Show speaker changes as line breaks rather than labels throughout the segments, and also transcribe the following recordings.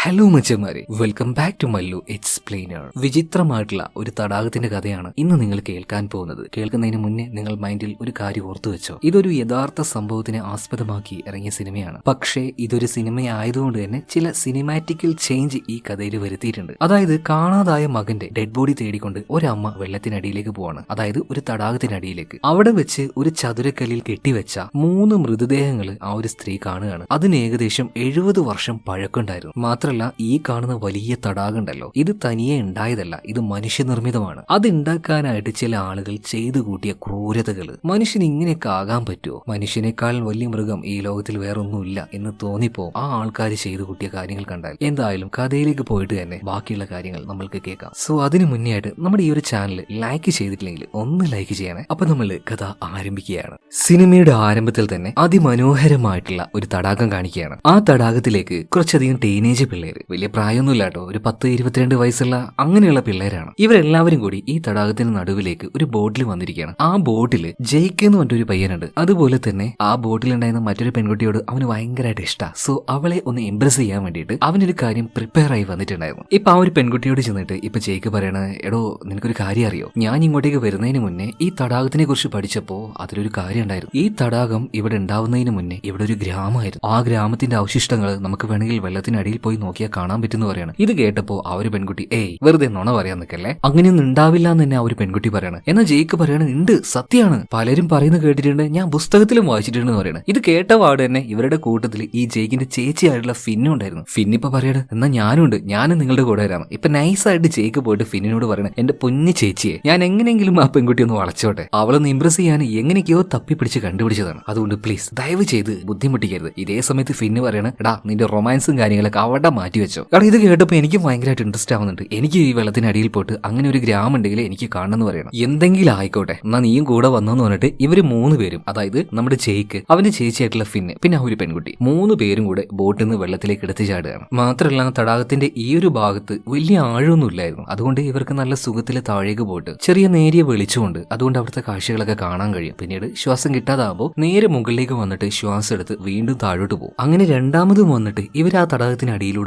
Hello മച്ചന്മാരെ. Welcome back to Mallu explainer വിചിത്രമായിട്ടുള്ള ഒരു തടാകത്തിന്റെ കഥയാണ് ഇന്ന് നിങ്ങൾ കേൾക്കാൻ പോകുന്നത്. കേൾക്കുന്നതിന് മുന്നേ നിങ്ങൾ മൈൻഡിൽ ഒരു കാര്യം ഓർത്തു വെച്ചോ. ഇതൊരു യഥാർത്ഥ സംഭവത്തിനെ ആസ്പദമാക്കി ഇറങ്ങിയ സിനിമയാണ്. പക്ഷേ ഇതൊരു സിനിമയായതുകൊണ്ട് തന്നെ ചില സിനിമാറ്റിക്കൽ ചേഞ്ച് ഈ കഥയിൽ വരുത്തിയിട്ടുണ്ട്. അതായത് കാണാതായ മകന്റെ ഡെഡ് ബോഡി തേടിക്കൊണ്ട് ഒരമ്മ വെള്ളത്തിനടിയിലേക്ക് പോവാണ്. അതായത് ഒരു തടാകത്തിനടിയിലേക്ക്. അവിടെ വെച്ച് ഒരു ചതുരക്കല്ലിൽ കെട്ടിവെച്ച മൂന്ന് മൃതദേഹങ്ങൾ ആ ഒരു സ്ത്രീ കാണുകയാണ്. അതിന് ഏകദേശം എഴുപത് വർഷം പഴക്കമുണ്ടായിരുന്നു. മാത്രമല്ല ഈ കാണുന്ന വലിയ തടാകം ഉണ്ടല്ലോ ഇത് തനിയെ ഉണ്ടായതല്ല ഇത് മനുഷ്യനിർമ്മിതമാണ്. അത് ഉണ്ടാക്കാനായിട്ട് ചില ആളുകൾ ചെയ്തു കൂട്ടിയ ക്രൂരതകൾ മനുഷ്യൻ ഇങ്ങനെയൊക്കെ ആകാൻ പറ്റുമോ മനുഷ്യനേക്കാൾ വലിയ മൃഗം ഈ ലോകത്തിൽ വേറൊന്നുമില്ല എന്ന് തോന്നിപ്പോ ആ ആൾക്കാർ ചെയ്തു കൂട്ടിയ കാര്യങ്ങൾ കണ്ടാൽ? എന്തായാലും കഥയിലേക്ക് പോയിട്ട് തന്നെ ബാക്കിയുള്ള കാര്യങ്ങൾ നമ്മൾക്ക് കേൾക്കാം. സോ അതിനു മുന്നേ ആയിട്ട് നമ്മുടെ ഈ ഒരു ചാനൽ ലൈക്ക് ചെയ്തിട്ടില്ലെങ്കിൽ ഒന്ന് ലൈക്ക് ചെയ്യണേ. അപ്പൊ നമ്മൾ കഥ ആരംഭിക്കുകയാണ്. സിനിമയുടെ ആരംഭത്തിൽ തന്നെ അതിമനോഹരമായിട്ടുള്ള ഒരു തടാകം കാണിക്കുകയാണ്. ആ തടാകത്തിലേക്ക് കുറച്ചധികം ടീനേജ് പിള്ളേര്. വലിയ പ്രായമൊന്നുമില്ല കേട്ടോ. ഒരു പത്ത് ഇരുപത്തിരണ്ട് വയസ്സുള്ള അങ്ങനെയുള്ള പിള്ളേരാണ്. ഇവരെല്ലാവരും കൂടി ഈ തടാകത്തിന് നടുവിലേക്ക് ഒരു ബോട്ടിൽ വന്നിരിക്കുകയാണ്. ആ ബോട്ടിൽ ജയ്ക്ക് എന്ന് പറഞ്ഞൊരു പയ്യനുണ്ട്. അതുപോലെ തന്നെ ആ ബോട്ടിൽ ഉണ്ടായിരുന്ന മറ്റൊരു പെൺകുട്ടിയോട് അവന് ഭയങ്കരമായിട്ട് ഇഷ്ടമാണ് സോ അവളെ ഒന്ന് ഇംപ്രസ് ചെയ്യാൻ വേണ്ടിയിട്ട് അവനൊരു കാര്യം പ്രിപ്പയർ ആയി വന്നിട്ടുണ്ടായിരുന്നു. ഇപ്പൊ ആ ഒരു പെൺകുട്ടിയോട് ചെന്നിട്ട് ഇപ്പൊ ജയ്ക്ക് പറയണത് എടോ നിനക്കൊരു കാര്യം അറിയോ? ഞാൻ ഇങ്ങോട്ടേക്ക് വരുന്നതിന് മുന്നേ ഈ തടാകത്തിനെ കുറിച്ച് പഠിച്ചപ്പോ അതിലൊരു കാര്യം ഉണ്ടായിരുന്നു. ഈ തടാകം ഇവിടെ ഉണ്ടാവുന്നതിന് മുന്നേ ഇവിടെ ഒരു ഗ്രാമമായിരുന്നു. ആ ഗ്രാമത്തിന്റെ അവശിഷ്ടങ്ങൾ നമുക്ക് വേണമെങ്കിൽ വെള്ളത്തിനടിയിൽ പോയി നോക്കിയാൽ കാണാൻ പറ്റുന്ന പറയാണ് ഇത് കേട്ടപ്പോ ആ ഒരു പെൺകുട്ടി ഏയ് വെറുതെ നുണ പറയാൻ നിൽക്കല്ലേ അങ്ങനെയൊന്നും ഉണ്ടാവില്ല എന്ന് തന്നെ ആ ഒരു പെൺകുട്ടി പറയണം. എന്നാൽ ജയിക്ക് പറയാണ് ഉണ്ട് സത്യമാണ് പലരും പറയുന്നത് കേട്ടിട്ടുണ്ട് ഞാൻ പുസ്തകത്തിലും വായിച്ചിട്ടുണ്ടെന്ന് പറയണം. ഇത് കേട്ട പാട് തന്നെ ഇവരുടെ കൂട്ടത്തിൽ ഈ ജയിക്കിന്റെ ചേച്ചിയായിട്ടുള്ള ഫിന്നും ഉണ്ടായിരുന്നു. ഫിന്നിപ്പോ പറയണ എന്നാ ഞാനുണ്ട് ഞാനും നിങ്ങളുടെ കൂടെ വരാം. ഇപ്പൊ നൈസായിട്ട് ജയിക്ക് പോയിട്ട് ഫിന്നിനോട് പറയണ എന്റെ പൊന്നു ചേച്ചിയെ ഞാൻ എങ്ങനെയെങ്കിലും ആ പെൺകുട്ടി ഒന്ന് വളച്ചോട്ടെ. അവളൊന്ന് ഇംപ്രസ് ചെയ്യാൻ എങ്ങനെയൊക്കെയോ തപ്പി പിടിച്ച് കണ്ടുപിടിച്ചതാണ്. അതുകൊണ്ട് പ്ലീസ് ദയവ് ചെയ്ത് ബുദ്ധിമുട്ടിക്കരുത്. ഇതേ സമയത്ത് ഫിന്ന് പറയണ എടാ നിന്റെ റൊമാൻസും കാര്യങ്ങളൊക്കെ അവിടെ മാറ്റി വെച്ചോ എടാ ഇത് കേട്ടപ്പോൾ എനിക്ക് ഭയങ്കരമായിട്ട് ഇൻട്രസ്റ്റ് ആവുന്നുണ്ട്. എനിക്ക് ഈ വെള്ളത്തിനടിയിൽ പോയിട്ട് അങ്ങനെ ഒരു ഗ്രാമം ഉണ്ടെങ്കിൽ എനിക്ക് കാണണമെന്ന് പറയണം. എന്തെങ്കിലും ആയിക്കോട്ടെ. എന്നാ നീയും കൂടെ വന്നെന്ന് പറഞ്ഞിട്ട് ഇവർ മൂന്ന് പേരും അതായത് നമ്മുടെ ജയിക്ക് അവന്റെ ചേച്ചിയായിട്ടുള്ള ഫിന്ന് പിന്നെ ആ ഒരു പെൺകുട്ടി മൂന്ന് പേരും കൂടെ ബോട്ടിൽ നിന്ന് വെള്ളത്തിലേക്ക് എടുത്തു ചാടുകയാണ്. മാത്രമല്ല തടാകത്തിന്റെ ഈ ഒരു ഭാഗത്ത് വലിയ ആഴമൊന്നും ഇല്ലായിരുന്നു. അതുകൊണ്ട് ഇവർക്ക് നല്ല സുഖത്തിൽ താഴേക്ക് പോയിട്ട് ചെറിയ നേരിയ വെളിച്ചമുണ്ട്. അതുകൊണ്ട് അവിടുത്തെ കാഴ്ചകളൊക്കെ കാണാൻ കഴിയും. പിന്നീട് ശ്വാസം കിട്ടാതാകുമ്പോൾ നേരെ മുകളിലേക്ക് വന്നിട്ട് ശ്വാസം എടുത്ത് വീണ്ടും താഴോട്ട് പോകും. അങ്ങനെ രണ്ടാമതും വന്നിട്ട് ഇവർ ആ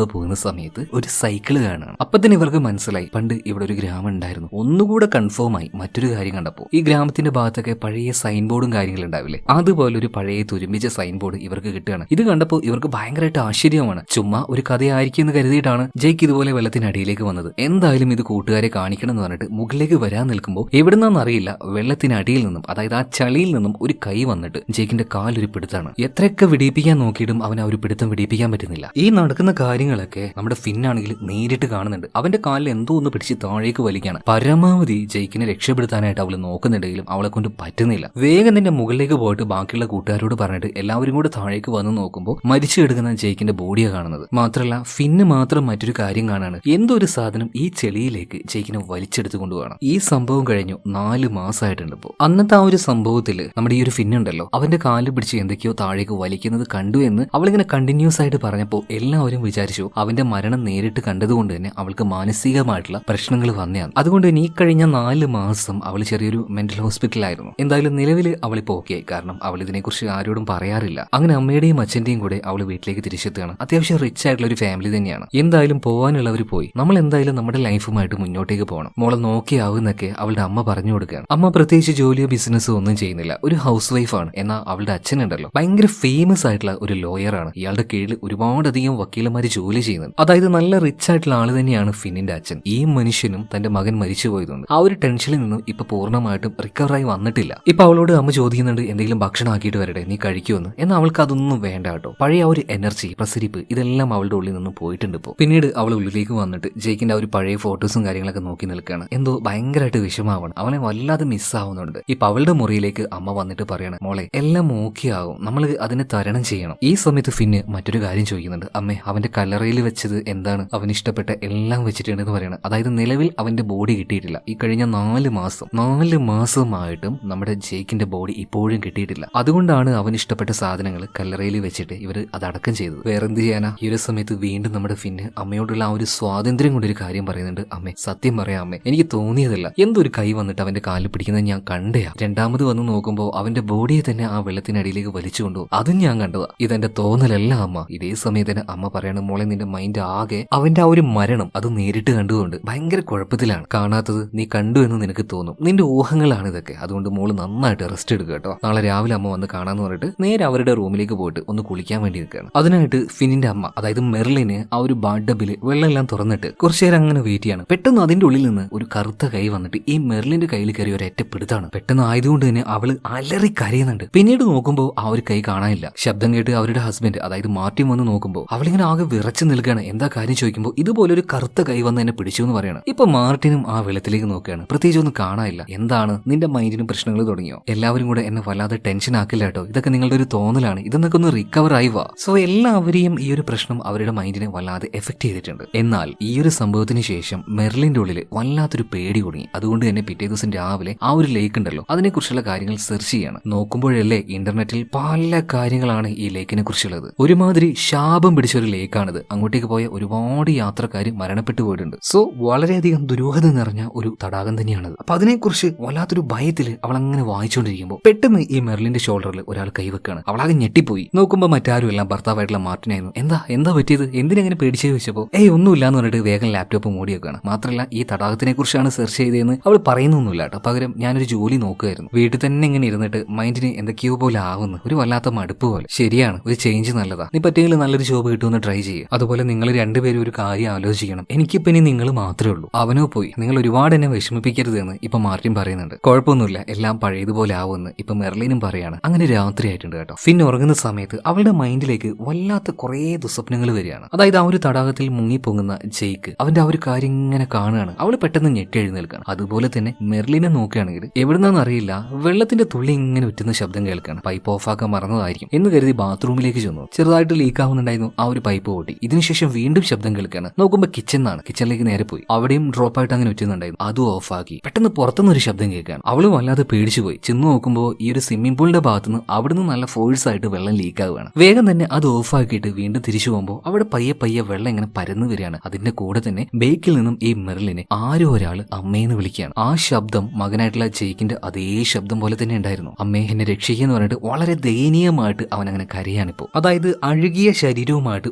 തടാകത്തിനടിയിലൂടെ പോകുന്ന സമയത്ത് ഒരു സൈക്കിൾ കാണുകയാണ്. അപ്പൊ തന്നെ ഇവർക്ക് മനസ്സിലായി. പണ്ട് ഇവിടെ ഒരു ഗ്രാമം ഉണ്ടായിരുന്നു. ഒന്നുകൂടെ കൺഫേം ആയി മറ്റൊരു കാര്യം കണ്ടപ്പോൾ ഈ ഗ്രാമത്തിന്റെ ഭാഗത്തൊക്കെ പഴയ സൈൻ ബോർഡും കാര്യങ്ങളും ഉണ്ടാവില്ലേ? അതുപോലെ ഒരു പഴയ തുരുമ്പിച്ച സൈൻ ബോർഡ് ഇവർക്ക് കിട്ടുകയാണ്. ഇത് കണ്ടപ്പോൾ ഇവർക്ക് ഭയങ്കരമായിട്ട് ആശ്ചര്യമാണ്. ചുമ്മാ ഒരു കഥയായിരിക്കും എന്ന് കരുതിയിട്ടാണ് ജയ്ക്ക് ഇതുപോലെ വെള്ളത്തിനടിയിലേക്ക് വന്നത്. എന്തായാലും ഇത് കൂട്ടുകാരെ കാണിക്കണം എന്ന് പറഞ്ഞിട്ട് മുകളിലേക്ക് വരാൻ നിൽക്കുമ്പോൾ എവിടുന്നാന്ന് അറിയില്ല. വെള്ളത്തിനടിയിൽ നിന്നും അതായത് ആ ചളിയിൽ നിന്നും ഒരു കൈ വന്നിട്ട് ജയ്ക്കിന്റെ കാലൊരു പിടുത്താണ് എത്രയൊക്കെ വിടിയിപ്പിക്കാൻ നോക്കിയിട്ടും അവൻ ആ ഒരു പിടുത്തം വിടിയിപ്പിക്കാൻ പറ്റുന്നില്ല. ഈ നടക്കുന്ന കാര്യങ്ങളൊക്കെ നമ്മുടെ ഫിന്നാണെങ്കിൽ നേരിട്ട് കാണുന്നുണ്ട്. അവന്റെ കാലിൽ എന്തോ ഒന്ന് പിടിച്ച് താഴേക്ക് വലിക്കാണ് പരമാവധി ജയിക്കിനെ രക്ഷപ്പെടുത്താനായിട്ട് അവൾ നോക്കുന്നുണ്ടെങ്കിലും അവളെ കൊണ്ട് പറ്റുന്നില്ല. വേഗം തന്നെ മുകളിലേക്ക് പോയിട്ട് ബാക്കിയുള്ള കൂട്ടുകാരോട് പറഞ്ഞിട്ട് എല്ലാവരും കൂടെ താഴേക്ക് വന്ന് നോക്കുമ്പോൾ മരിച്ചു കിടക്കുന്ന ജയിക്കിന്റെ ബോഡിയാണ് കാണുന്നത്. മാത്രമല്ല ഫിന്ന് മാത്രം മറ്റൊരു കാര്യം കാണാണ് എന്തോ ഒരു സാധനം ഈ ചെളിയിലേക്ക് ജയിക്കിനെ വലിച്ചെടുത്ത് കൊണ്ടുപോകണം. ഈ സംഭവം കഴിഞ്ഞു നാല് മാസമായിട്ടുണ്ട് ഇപ്പോൾ അന്നത്തെ ആ ഒരു സംഭവത്തിൽ നമ്മുടെ ഈ ഒരു ഫിന്നുണ്ടല്ലോ അവന്റെ കാൽ പിടിച്ച് എന്തൊക്കെയോ താഴേക്ക് വലിക്കുന്നത് കണ്ടു എന്ന് അവളിങ്ങനെ കണ്ടിന്യൂസ് ആയിട്ട് പറഞ്ഞപ്പോൾ എല്ലാവരും വിചാരിച്ചു അവന്റെ മരണം നേരിട്ട് കണ്ടതുകൊണ്ട് തന്നെ അവൾക്ക് മാനസികമായിട്ടുള്ള പ്രശ്നങ്ങൾ വന്നതാണ് അതുകൊണ്ട് തന്നെ ഈ കഴിഞ്ഞ നാല് മാസം അവൾ ചെറിയൊരു മെന്റൽ ഹോസ്പിറ്റലായിരുന്നു എന്തായാലും നിലവിൽ അവളിപ്പോൾ ഓക്കെ കാരണം അവൾ ഇതിനെക്കുറിച്ച് ആരോടും പറയാറില്ല. അങ്ങനെ അമ്മയുടെയും അച്ഛന്റെയും കൂടെ അവൾ വീട്ടിലേക്ക് തിരിച്ചെത്തുകയാണ്. അത്യാവശ്യം റിച്ച് ആയിട്ടുള്ള ഒരു ഫാമിലി തന്നെയാണ്. എന്തായാലും പോകാനുള്ളവർ പോയി. നമ്മൾ എന്തായാലും നമ്മുടെ ലൈഫുമായിട്ട് മുന്നോട്ടേക്ക് പോകണം. മോളെ നോക്കിയാവുന്നൊക്കെ അവളുടെ അമ്മ പറഞ്ഞു കൊടുക്കുകയാണ്. അമ്മ പ്രത്യേകിച്ച് ജോലിയോ ബിസിനസ്സോ ഒന്നും ചെയ്യുന്നില്ല. ഒരു ഹൗസ് വൈഫാണ് എന്നാൽ അവളുടെ അച്ഛനുണ്ടല്ലോ. ഭയങ്കര ഫേമസ് ആയിട്ടുള്ള ഒരു ലോയറാണ് ഇയാളുടെ കീഴിൽ ഒരുപാടധികം വക്കീലന്മാർ ജോലി ചെയ്യുന്നത്. അതായത് നല്ല റിച്ച് ആയിട്ടുള്ള ആൾ തന്നെയാണ് ഫിന്നിന്റെ അച്ഛൻ. ഈ മനുഷ്യനും തന്റെ മകൻ മരിച്ചു പോയതുകൊണ്ട്. ആ ഒരു ടെൻഷനിൽ നിന്നും ഇപ്പൊ പൂർണമായിട്ടും റിക്കവറായി വന്നിട്ടില്ല. ഇപ്പൊ അവളോട് അമ്മ ചോദിക്കുന്നുണ്ട് എന്തെങ്കിലും ഭക്ഷണം ആക്കിയിട്ട് വരട്ടെ? നീ കഴിക്കുമെന്ന് എന്നാൽ അവൾക്ക് അതൊന്നും വേണ്ട കേട്ടോ. പഴയ ഒരു എനർജി പ്രസരിപ്പ് ഇതെല്ലാം അവളുടെ ഉള്ളിൽ നിന്നും പോയിട്ടുണ്ട് ഇപ്പോൾ പിന്നീട് അവൾ ഉള്ളിലേക്ക് വന്നിട്ട് ജയിക്കിന്റെ ആ ഒരു പഴയ ഫോട്ടോസും കാര്യങ്ങളൊക്കെ നോക്കി നിൽക്കുകയാണ്. എന്തോ ഭയങ്കരമായിട്ട് വിഷമാവണം അവനെ വല്ലാതെ മിസ്സാവുന്നുണ്ട് ഇപ്പൊ അവളുടെ മുറിയിലേക്ക് അമ്മ വന്നിട്ട് പറയണം മോളെ എല്ലാം ഓക്കെ ആകും. നമ്മൾ അതിനെ തരണം ചെയ്യണം. ഈ സമയത്ത് ഫിന്ന് മറ്റൊരു കാര്യം ചോദിക്കുന്നുണ്ട്. അമ്മേ അവന്റെ കല്ലറയിൽ വെച്ചത് എന്താണ്? അവൻ ഇഷ്ടപ്പെട്ട എല്ലാം വെച്ചിട്ടുണ്ടെന്ന് പറയണം അതായത് നിലവിൽ അവന്റെ ബോഡി കിട്ടിയിട്ടില്ല. ഈ കഴിഞ്ഞ നാല് മാസം നാല് മാസമായിട്ടും നമ്മുടെ ജേക്കിന്റെ ബോഡി ഇപ്പോഴും കിട്ടിയിട്ടില്ല. അതുകൊണ്ടാണ് അവൻ ഇഷ്ടപ്പെട്ട സാധനങ്ങൾ കല്ലറയിൽ വെച്ചിട്ട് ഇവർ അതടക്കം ചെയ്തത്. വേറെ എന്ത് ചെയ്യാനാ? ഈ ഒരു സമയത്ത് വീണ്ടും നമ്മുടെ ഫിന്ന് അമ്മയോടുള്ള ആ ഒരു സ്വാതന്ത്ര്യം കൊണ്ടൊരു കാര്യം പറയുന്നുണ്ട്. അമ്മ സത്യം പറയാം അമ്മ എനിക്ക് തോന്നിയതല്ല. എന്തൊരു കൈ വന്നിട്ട് അവന്റെ കാലിൽ പിടിക്കുന്നത് ഞാൻ കണ്ടയാ. രണ്ടാമത് വന്ന് നോക്കുമ്പോൾ അവന്റെ ബോഡിയെ തന്നെ ആ വെള്ളത്തിനടിയിലേക്ക് വലിച്ചു കൊണ്ടുപോകും അതും ഞാൻ കണ്ടതാ. ഇതെന്റെ തോന്നലല്ല അമ്മ. ഇതേ സമയത്ത് തന്നെ അമ്മ പറയണ മോളെ നിന്റെ മൈൻഡ് ആകെ അവന്റെ ആ ഒരു മരണം അത് നേരിട്ട് കണ്ടുകൊണ്ട് ഭയങ്കര കുഴപ്പത്തിലാണ്. കാണാത്തത് നീ കണ്ടു എന്ന് നിനക്ക് തോന്നും. നിന്റെ ഊഹങ്ങളാണ് ഇതൊക്കെ. അതുകൊണ്ട് മോൾ നന്നായിട്ട് റെസ്റ്റ് എടുക്കുക കേട്ടോ. നാളെ രാവിലെ അമ്മ വന്ന് കാണാന്ന് പറഞ്ഞിട്ട് നേരെ അവരുടെ റൂമിലേക്ക് പോയിട്ട് ഒന്ന് കുളിക്കാൻ വേണ്ടി നിൽക്കുകയാണ്. അതിനായിട്ട് ഫിനിന്റെ അമ്മ അതായത് മെർലിന് ആ ഒരു ബാഡബിൽ വെള്ളമെല്ലാം തുറന്നിട്ട് കുറച്ചു നേരം അങ്ങനെ വെയിറ്റ് ചെയ്യാണ്. പെട്ടെന്ന് അതിന്റെ ഉള്ളിൽ നിന്ന് ഒരു കറുത്ത കൈ വന്നിട്ട് ഈ മെർലിന്റെ കയ്യിൽ കയറി ഒരു ഒറ്റപ്പെടുത്താണ് പെട്ടെന്ന് ആയതുകൊണ്ട് തന്നെ അവൾ അലറി കരയുന്നുണ്ട്. പിന്നീട് നോക്കുമ്പോൾ ആ ഒരു കൈ കാണാനില്ല. ശബ്ദം കേട്ട് അവരുടെ ഹസ്ബൻഡ് അതായത് മാർട്ടിൻ വന്ന് നോക്കുമ്പോൾ അവളിങ്ങനെ ആകെ വിറച്ചു നിൽക്കുകയാണ്. എന്താ കാര്യം ചോദിക്കുമ്പോൾ ഇതുപോലൊരു കറുത്ത കൈ വന്ന് എന്നെ പിടിച്ചു എന്ന് പറയണം. ഇപ്പൊ മാർട്ടിനും ആ വെള്ളത്തിലേക്ക് നോക്കുകയാണ്. പ്രത്യേകിച്ച് ഒന്നും കാണാനില്ല. എന്താണ്? നിന്റെ മൈൻഡിനും പ്രശ്നങ്ങൾ തുടങ്ങിയോ? എല്ലാവരും കൂടെ എന്നെ വല്ലാതെ ടെൻഷൻ ആക്കില്ല കേട്ടോ. ഇതൊക്കെ നിങ്ങളുടെ ഒരു തോന്നലാണ്. ഇതെന്നൊക്കെ ഒന്ന് റിക്കവർ ആയി വാ. സോ എല്ലാവരെയും ഈ ഒരു പ്രശ്നം അവരുടെ മൈൻഡിനെ വല്ലാതെ എഫക്ട് ചെയ്തിട്ടുണ്ട്. എന്നാൽ ഈ ഒരു സംഭവത്തിന് ശേഷം മെർലിന്റെ ഉള്ളിൽ വല്ലാത്തൊരു പേടി തുടങ്ങി അതുകൊണ്ട് തന്നെ പിറ്റേ ദിവസം രാവിലെ ആ ഒരു ലേക്ക് ഉണ്ടല്ലോ. അതിനെക്കുറിച്ചുള്ള കാര്യങ്ങൾ സെർച്ച് ചെയ്യാണ്. നോക്കുമ്പോഴല്ലേ ഇന്റർനെറ്റിൽ പല കാര്യങ്ങളാണ് ഈ ലേക്കിനെ കുറിച്ചുള്ളത് ഒരുമാതിരി ശാപം പിടിച്ച ഒരു ലേക്കാണിത് അങ്ങോട്ടേക്ക് പോയ ഒരുപാട് യാത്രക്കാർ മരണപ്പെട്ടു പോയിട്ടുണ്ട്. സോ വളരെയധികം ദുരൂഹത നിറഞ്ഞ ഒരു തടാകം തന്നെയാണത് അപ്പൊ അതിനെക്കുറിച്ച് വല്ലാത്തൊരു ഭയത്തിൽ അവൾ അങ്ങനെ വായിച്ചുകൊണ്ടിരിക്കുമ്പോൾ പെട്ടെന്ന് ഈ മെർലിന്റെ ഷോൾഡറിൽ ഒരാൾ കൈവെക്കാണ് അവളാകെ ഞെട്ടിപ്പോയി. നോക്കുമ്പോൾ മറ്റാരും എല്ലാം ഭർത്താവായിട്ടുള്ള മാർട്ടിനായിരുന്നു. എന്താ? എന്താ പറ്റിയത്? എന്തിനെങ്ങനെ പേടിച്ചു ചോദിച്ചപ്പോൾ ഏയ് ഒന്നുമില്ല എന്ന് പറഞ്ഞിട്ട് വേഗം ലാപ്ടോപ്പ് മൂടി വെക്കാണ്. മാത്രമല്ല ഈ തടാകത്തിനെ കുറിച്ചാണ് സെർച്ച് ചെയ്തതെന്ന് അവൾ പറയുന്നൊന്നുമില്ല കേട്ടോ. പകരം ഞാനൊരു ജോലി നോക്കുമായിരുന്നു വീട്ടിൽ തന്നെ ഇങ്ങനെ ഇരുന്നിട്ട് മൈൻഡിന് എന്തൊക്കെയോ പോലെ ആവുന്നു. ഒരു വല്ലാത്ത മടുപ്പ് പോലെ. ശരിയാണ് ഒരു ചേഞ്ച് നല്ലതാ. നീ പറ്റിയെങ്കിലും നല്ലൊരു ജോബ് കിട്ടുമെന്ന് ട്രൈ ചെയ്യുക. അതുപോലെ നിങ്ങൾ രണ്ടുപേരും ഒരു കാര്യം ആലോചിക്കണം. എനിക്കിപ്പോ ഇനി നിങ്ങൾ മാത്രമേ ഉള്ളൂ. അവനോ പോയി. നിങ്ങൾ ഒരുപാട് എന്നെ വിഷമിപ്പിക്കരുത് എന്ന് ഇപ്പൊ മാർട്ടിൻ പറയുന്നുണ്ട്. കുഴപ്പമൊന്നുമില്ല. എല്ലാം പഴയതുപോലെ ആവുമെന്ന് ഇപ്പൊ മെർലിനും പറയാണ്. അങ്ങനെ രാത്രി ആയിട്ടുണ്ട് കേട്ടോ. ഫിൻ ഉറങ്ങുന്ന സമയത്ത് അവളുടെ മൈൻഡിലേക്ക് വല്ലാത്ത കുറേ ദുസ്വപ്നങ്ങൾ വരികയാണ്. അതായത് ആ ഒരു തടാകത്തിൽ മുങ്ങിപ്പൊങ്ങുന്ന ജെയ്ക്ക് അവന്റെ ആ ഒരു കാര്യം ഇങ്ങനെ കാണുകയാണ്. അവൾ പെട്ടെന്ന് ഞെട്ടി എഴുന്നേൽക്കുകയാണ്. അതുപോലെ തന്നെ മെർലിനെ നോക്കുകയാണെങ്കിൽ എവിടുന്നാന്ന് അറിയില്ല. വെള്ളത്തിന്റെ തുള്ളി ഇങ്ങനെ ഉറ്റുന്ന ശബ്ദം കേൾക്കുകയാണ്. പൈപ്പ് ഓഫാക്കാൻ മറന്നതായിരിക്കും എന്ന് കരുതി ബാത്റൂമിലേക്ക് ചെന്നു. ചെറുതായിട്ട് ലീക്ക് ആവുന്നുണ്ടായിരുന്നു ആ ഒരു പൈപ്പ് പൊട്ടി. ഇതിനുശേഷം വീണ്ടും ശബ്ദം കേൾക്കുകയാണ് നോക്കുമ്പോൾ എന്നാണ് കിച്ചണിലേക്ക് നേരെ പോയി. അവിടെയും ഡ്രോപ്പ് ആയിട്ട് അങ്ങനെ ഉറ്റുന്നുണ്ടായിരുന്നു അതും ഓഫാക്കി പെട്ടെന്ന് പുറത്തുനിന്ന് ഒരു ശബ്ദം കേൾക്കുകയാണ് അവൾ വല്ലാതെ പേടിച്ചു പോയി. ചെന്ന് നോക്കുമ്പോൾ ഈ ഒരു സ്വിമ്മിംഗ് പൂളിന്റെ ഭാഗത്തുനിന്ന് അവിടുന്ന് നല്ല ഫോഴ്സ് ആയിട്ട് വെള്ളം ലീക്ക് ആവുകയാണ്. വേഗം തന്നെ അത് ഓഫാക്കിയിട്ട് വീണ്ടും തിരിച്ചു പോകുമ്പോൾ അവിടെ പയ്യെ പയ്യെ വെള്ളം ഇങ്ങനെ പരന്നു വരികയാണ്. അതിന്റെ കൂടെ തന്നെ ബേക്കിൽ നിന്നും ഈ മെറിലിനെ ആരോ ഒരാൾ അമ്മയെന്ന് വിളിക്കുകയാണ്. ആ ശബ്ദം മകനായിട്ടുള്ള ജെയ്ക്കിന്റെ അതേ ശബ്ദം പോലെ തന്നെ ഉണ്ടായിരുന്നു. അമ്മയെ എന്നെ രക്ഷിക്കുക എന്ന് പറഞ്ഞിട്ട് വളരെ ദയനീയമായിട്ട് അവൻ അങ്ങനെ കരയാണിപ്പോ അതായത് അഴുകിയ ശരീരവുമായിട്ട്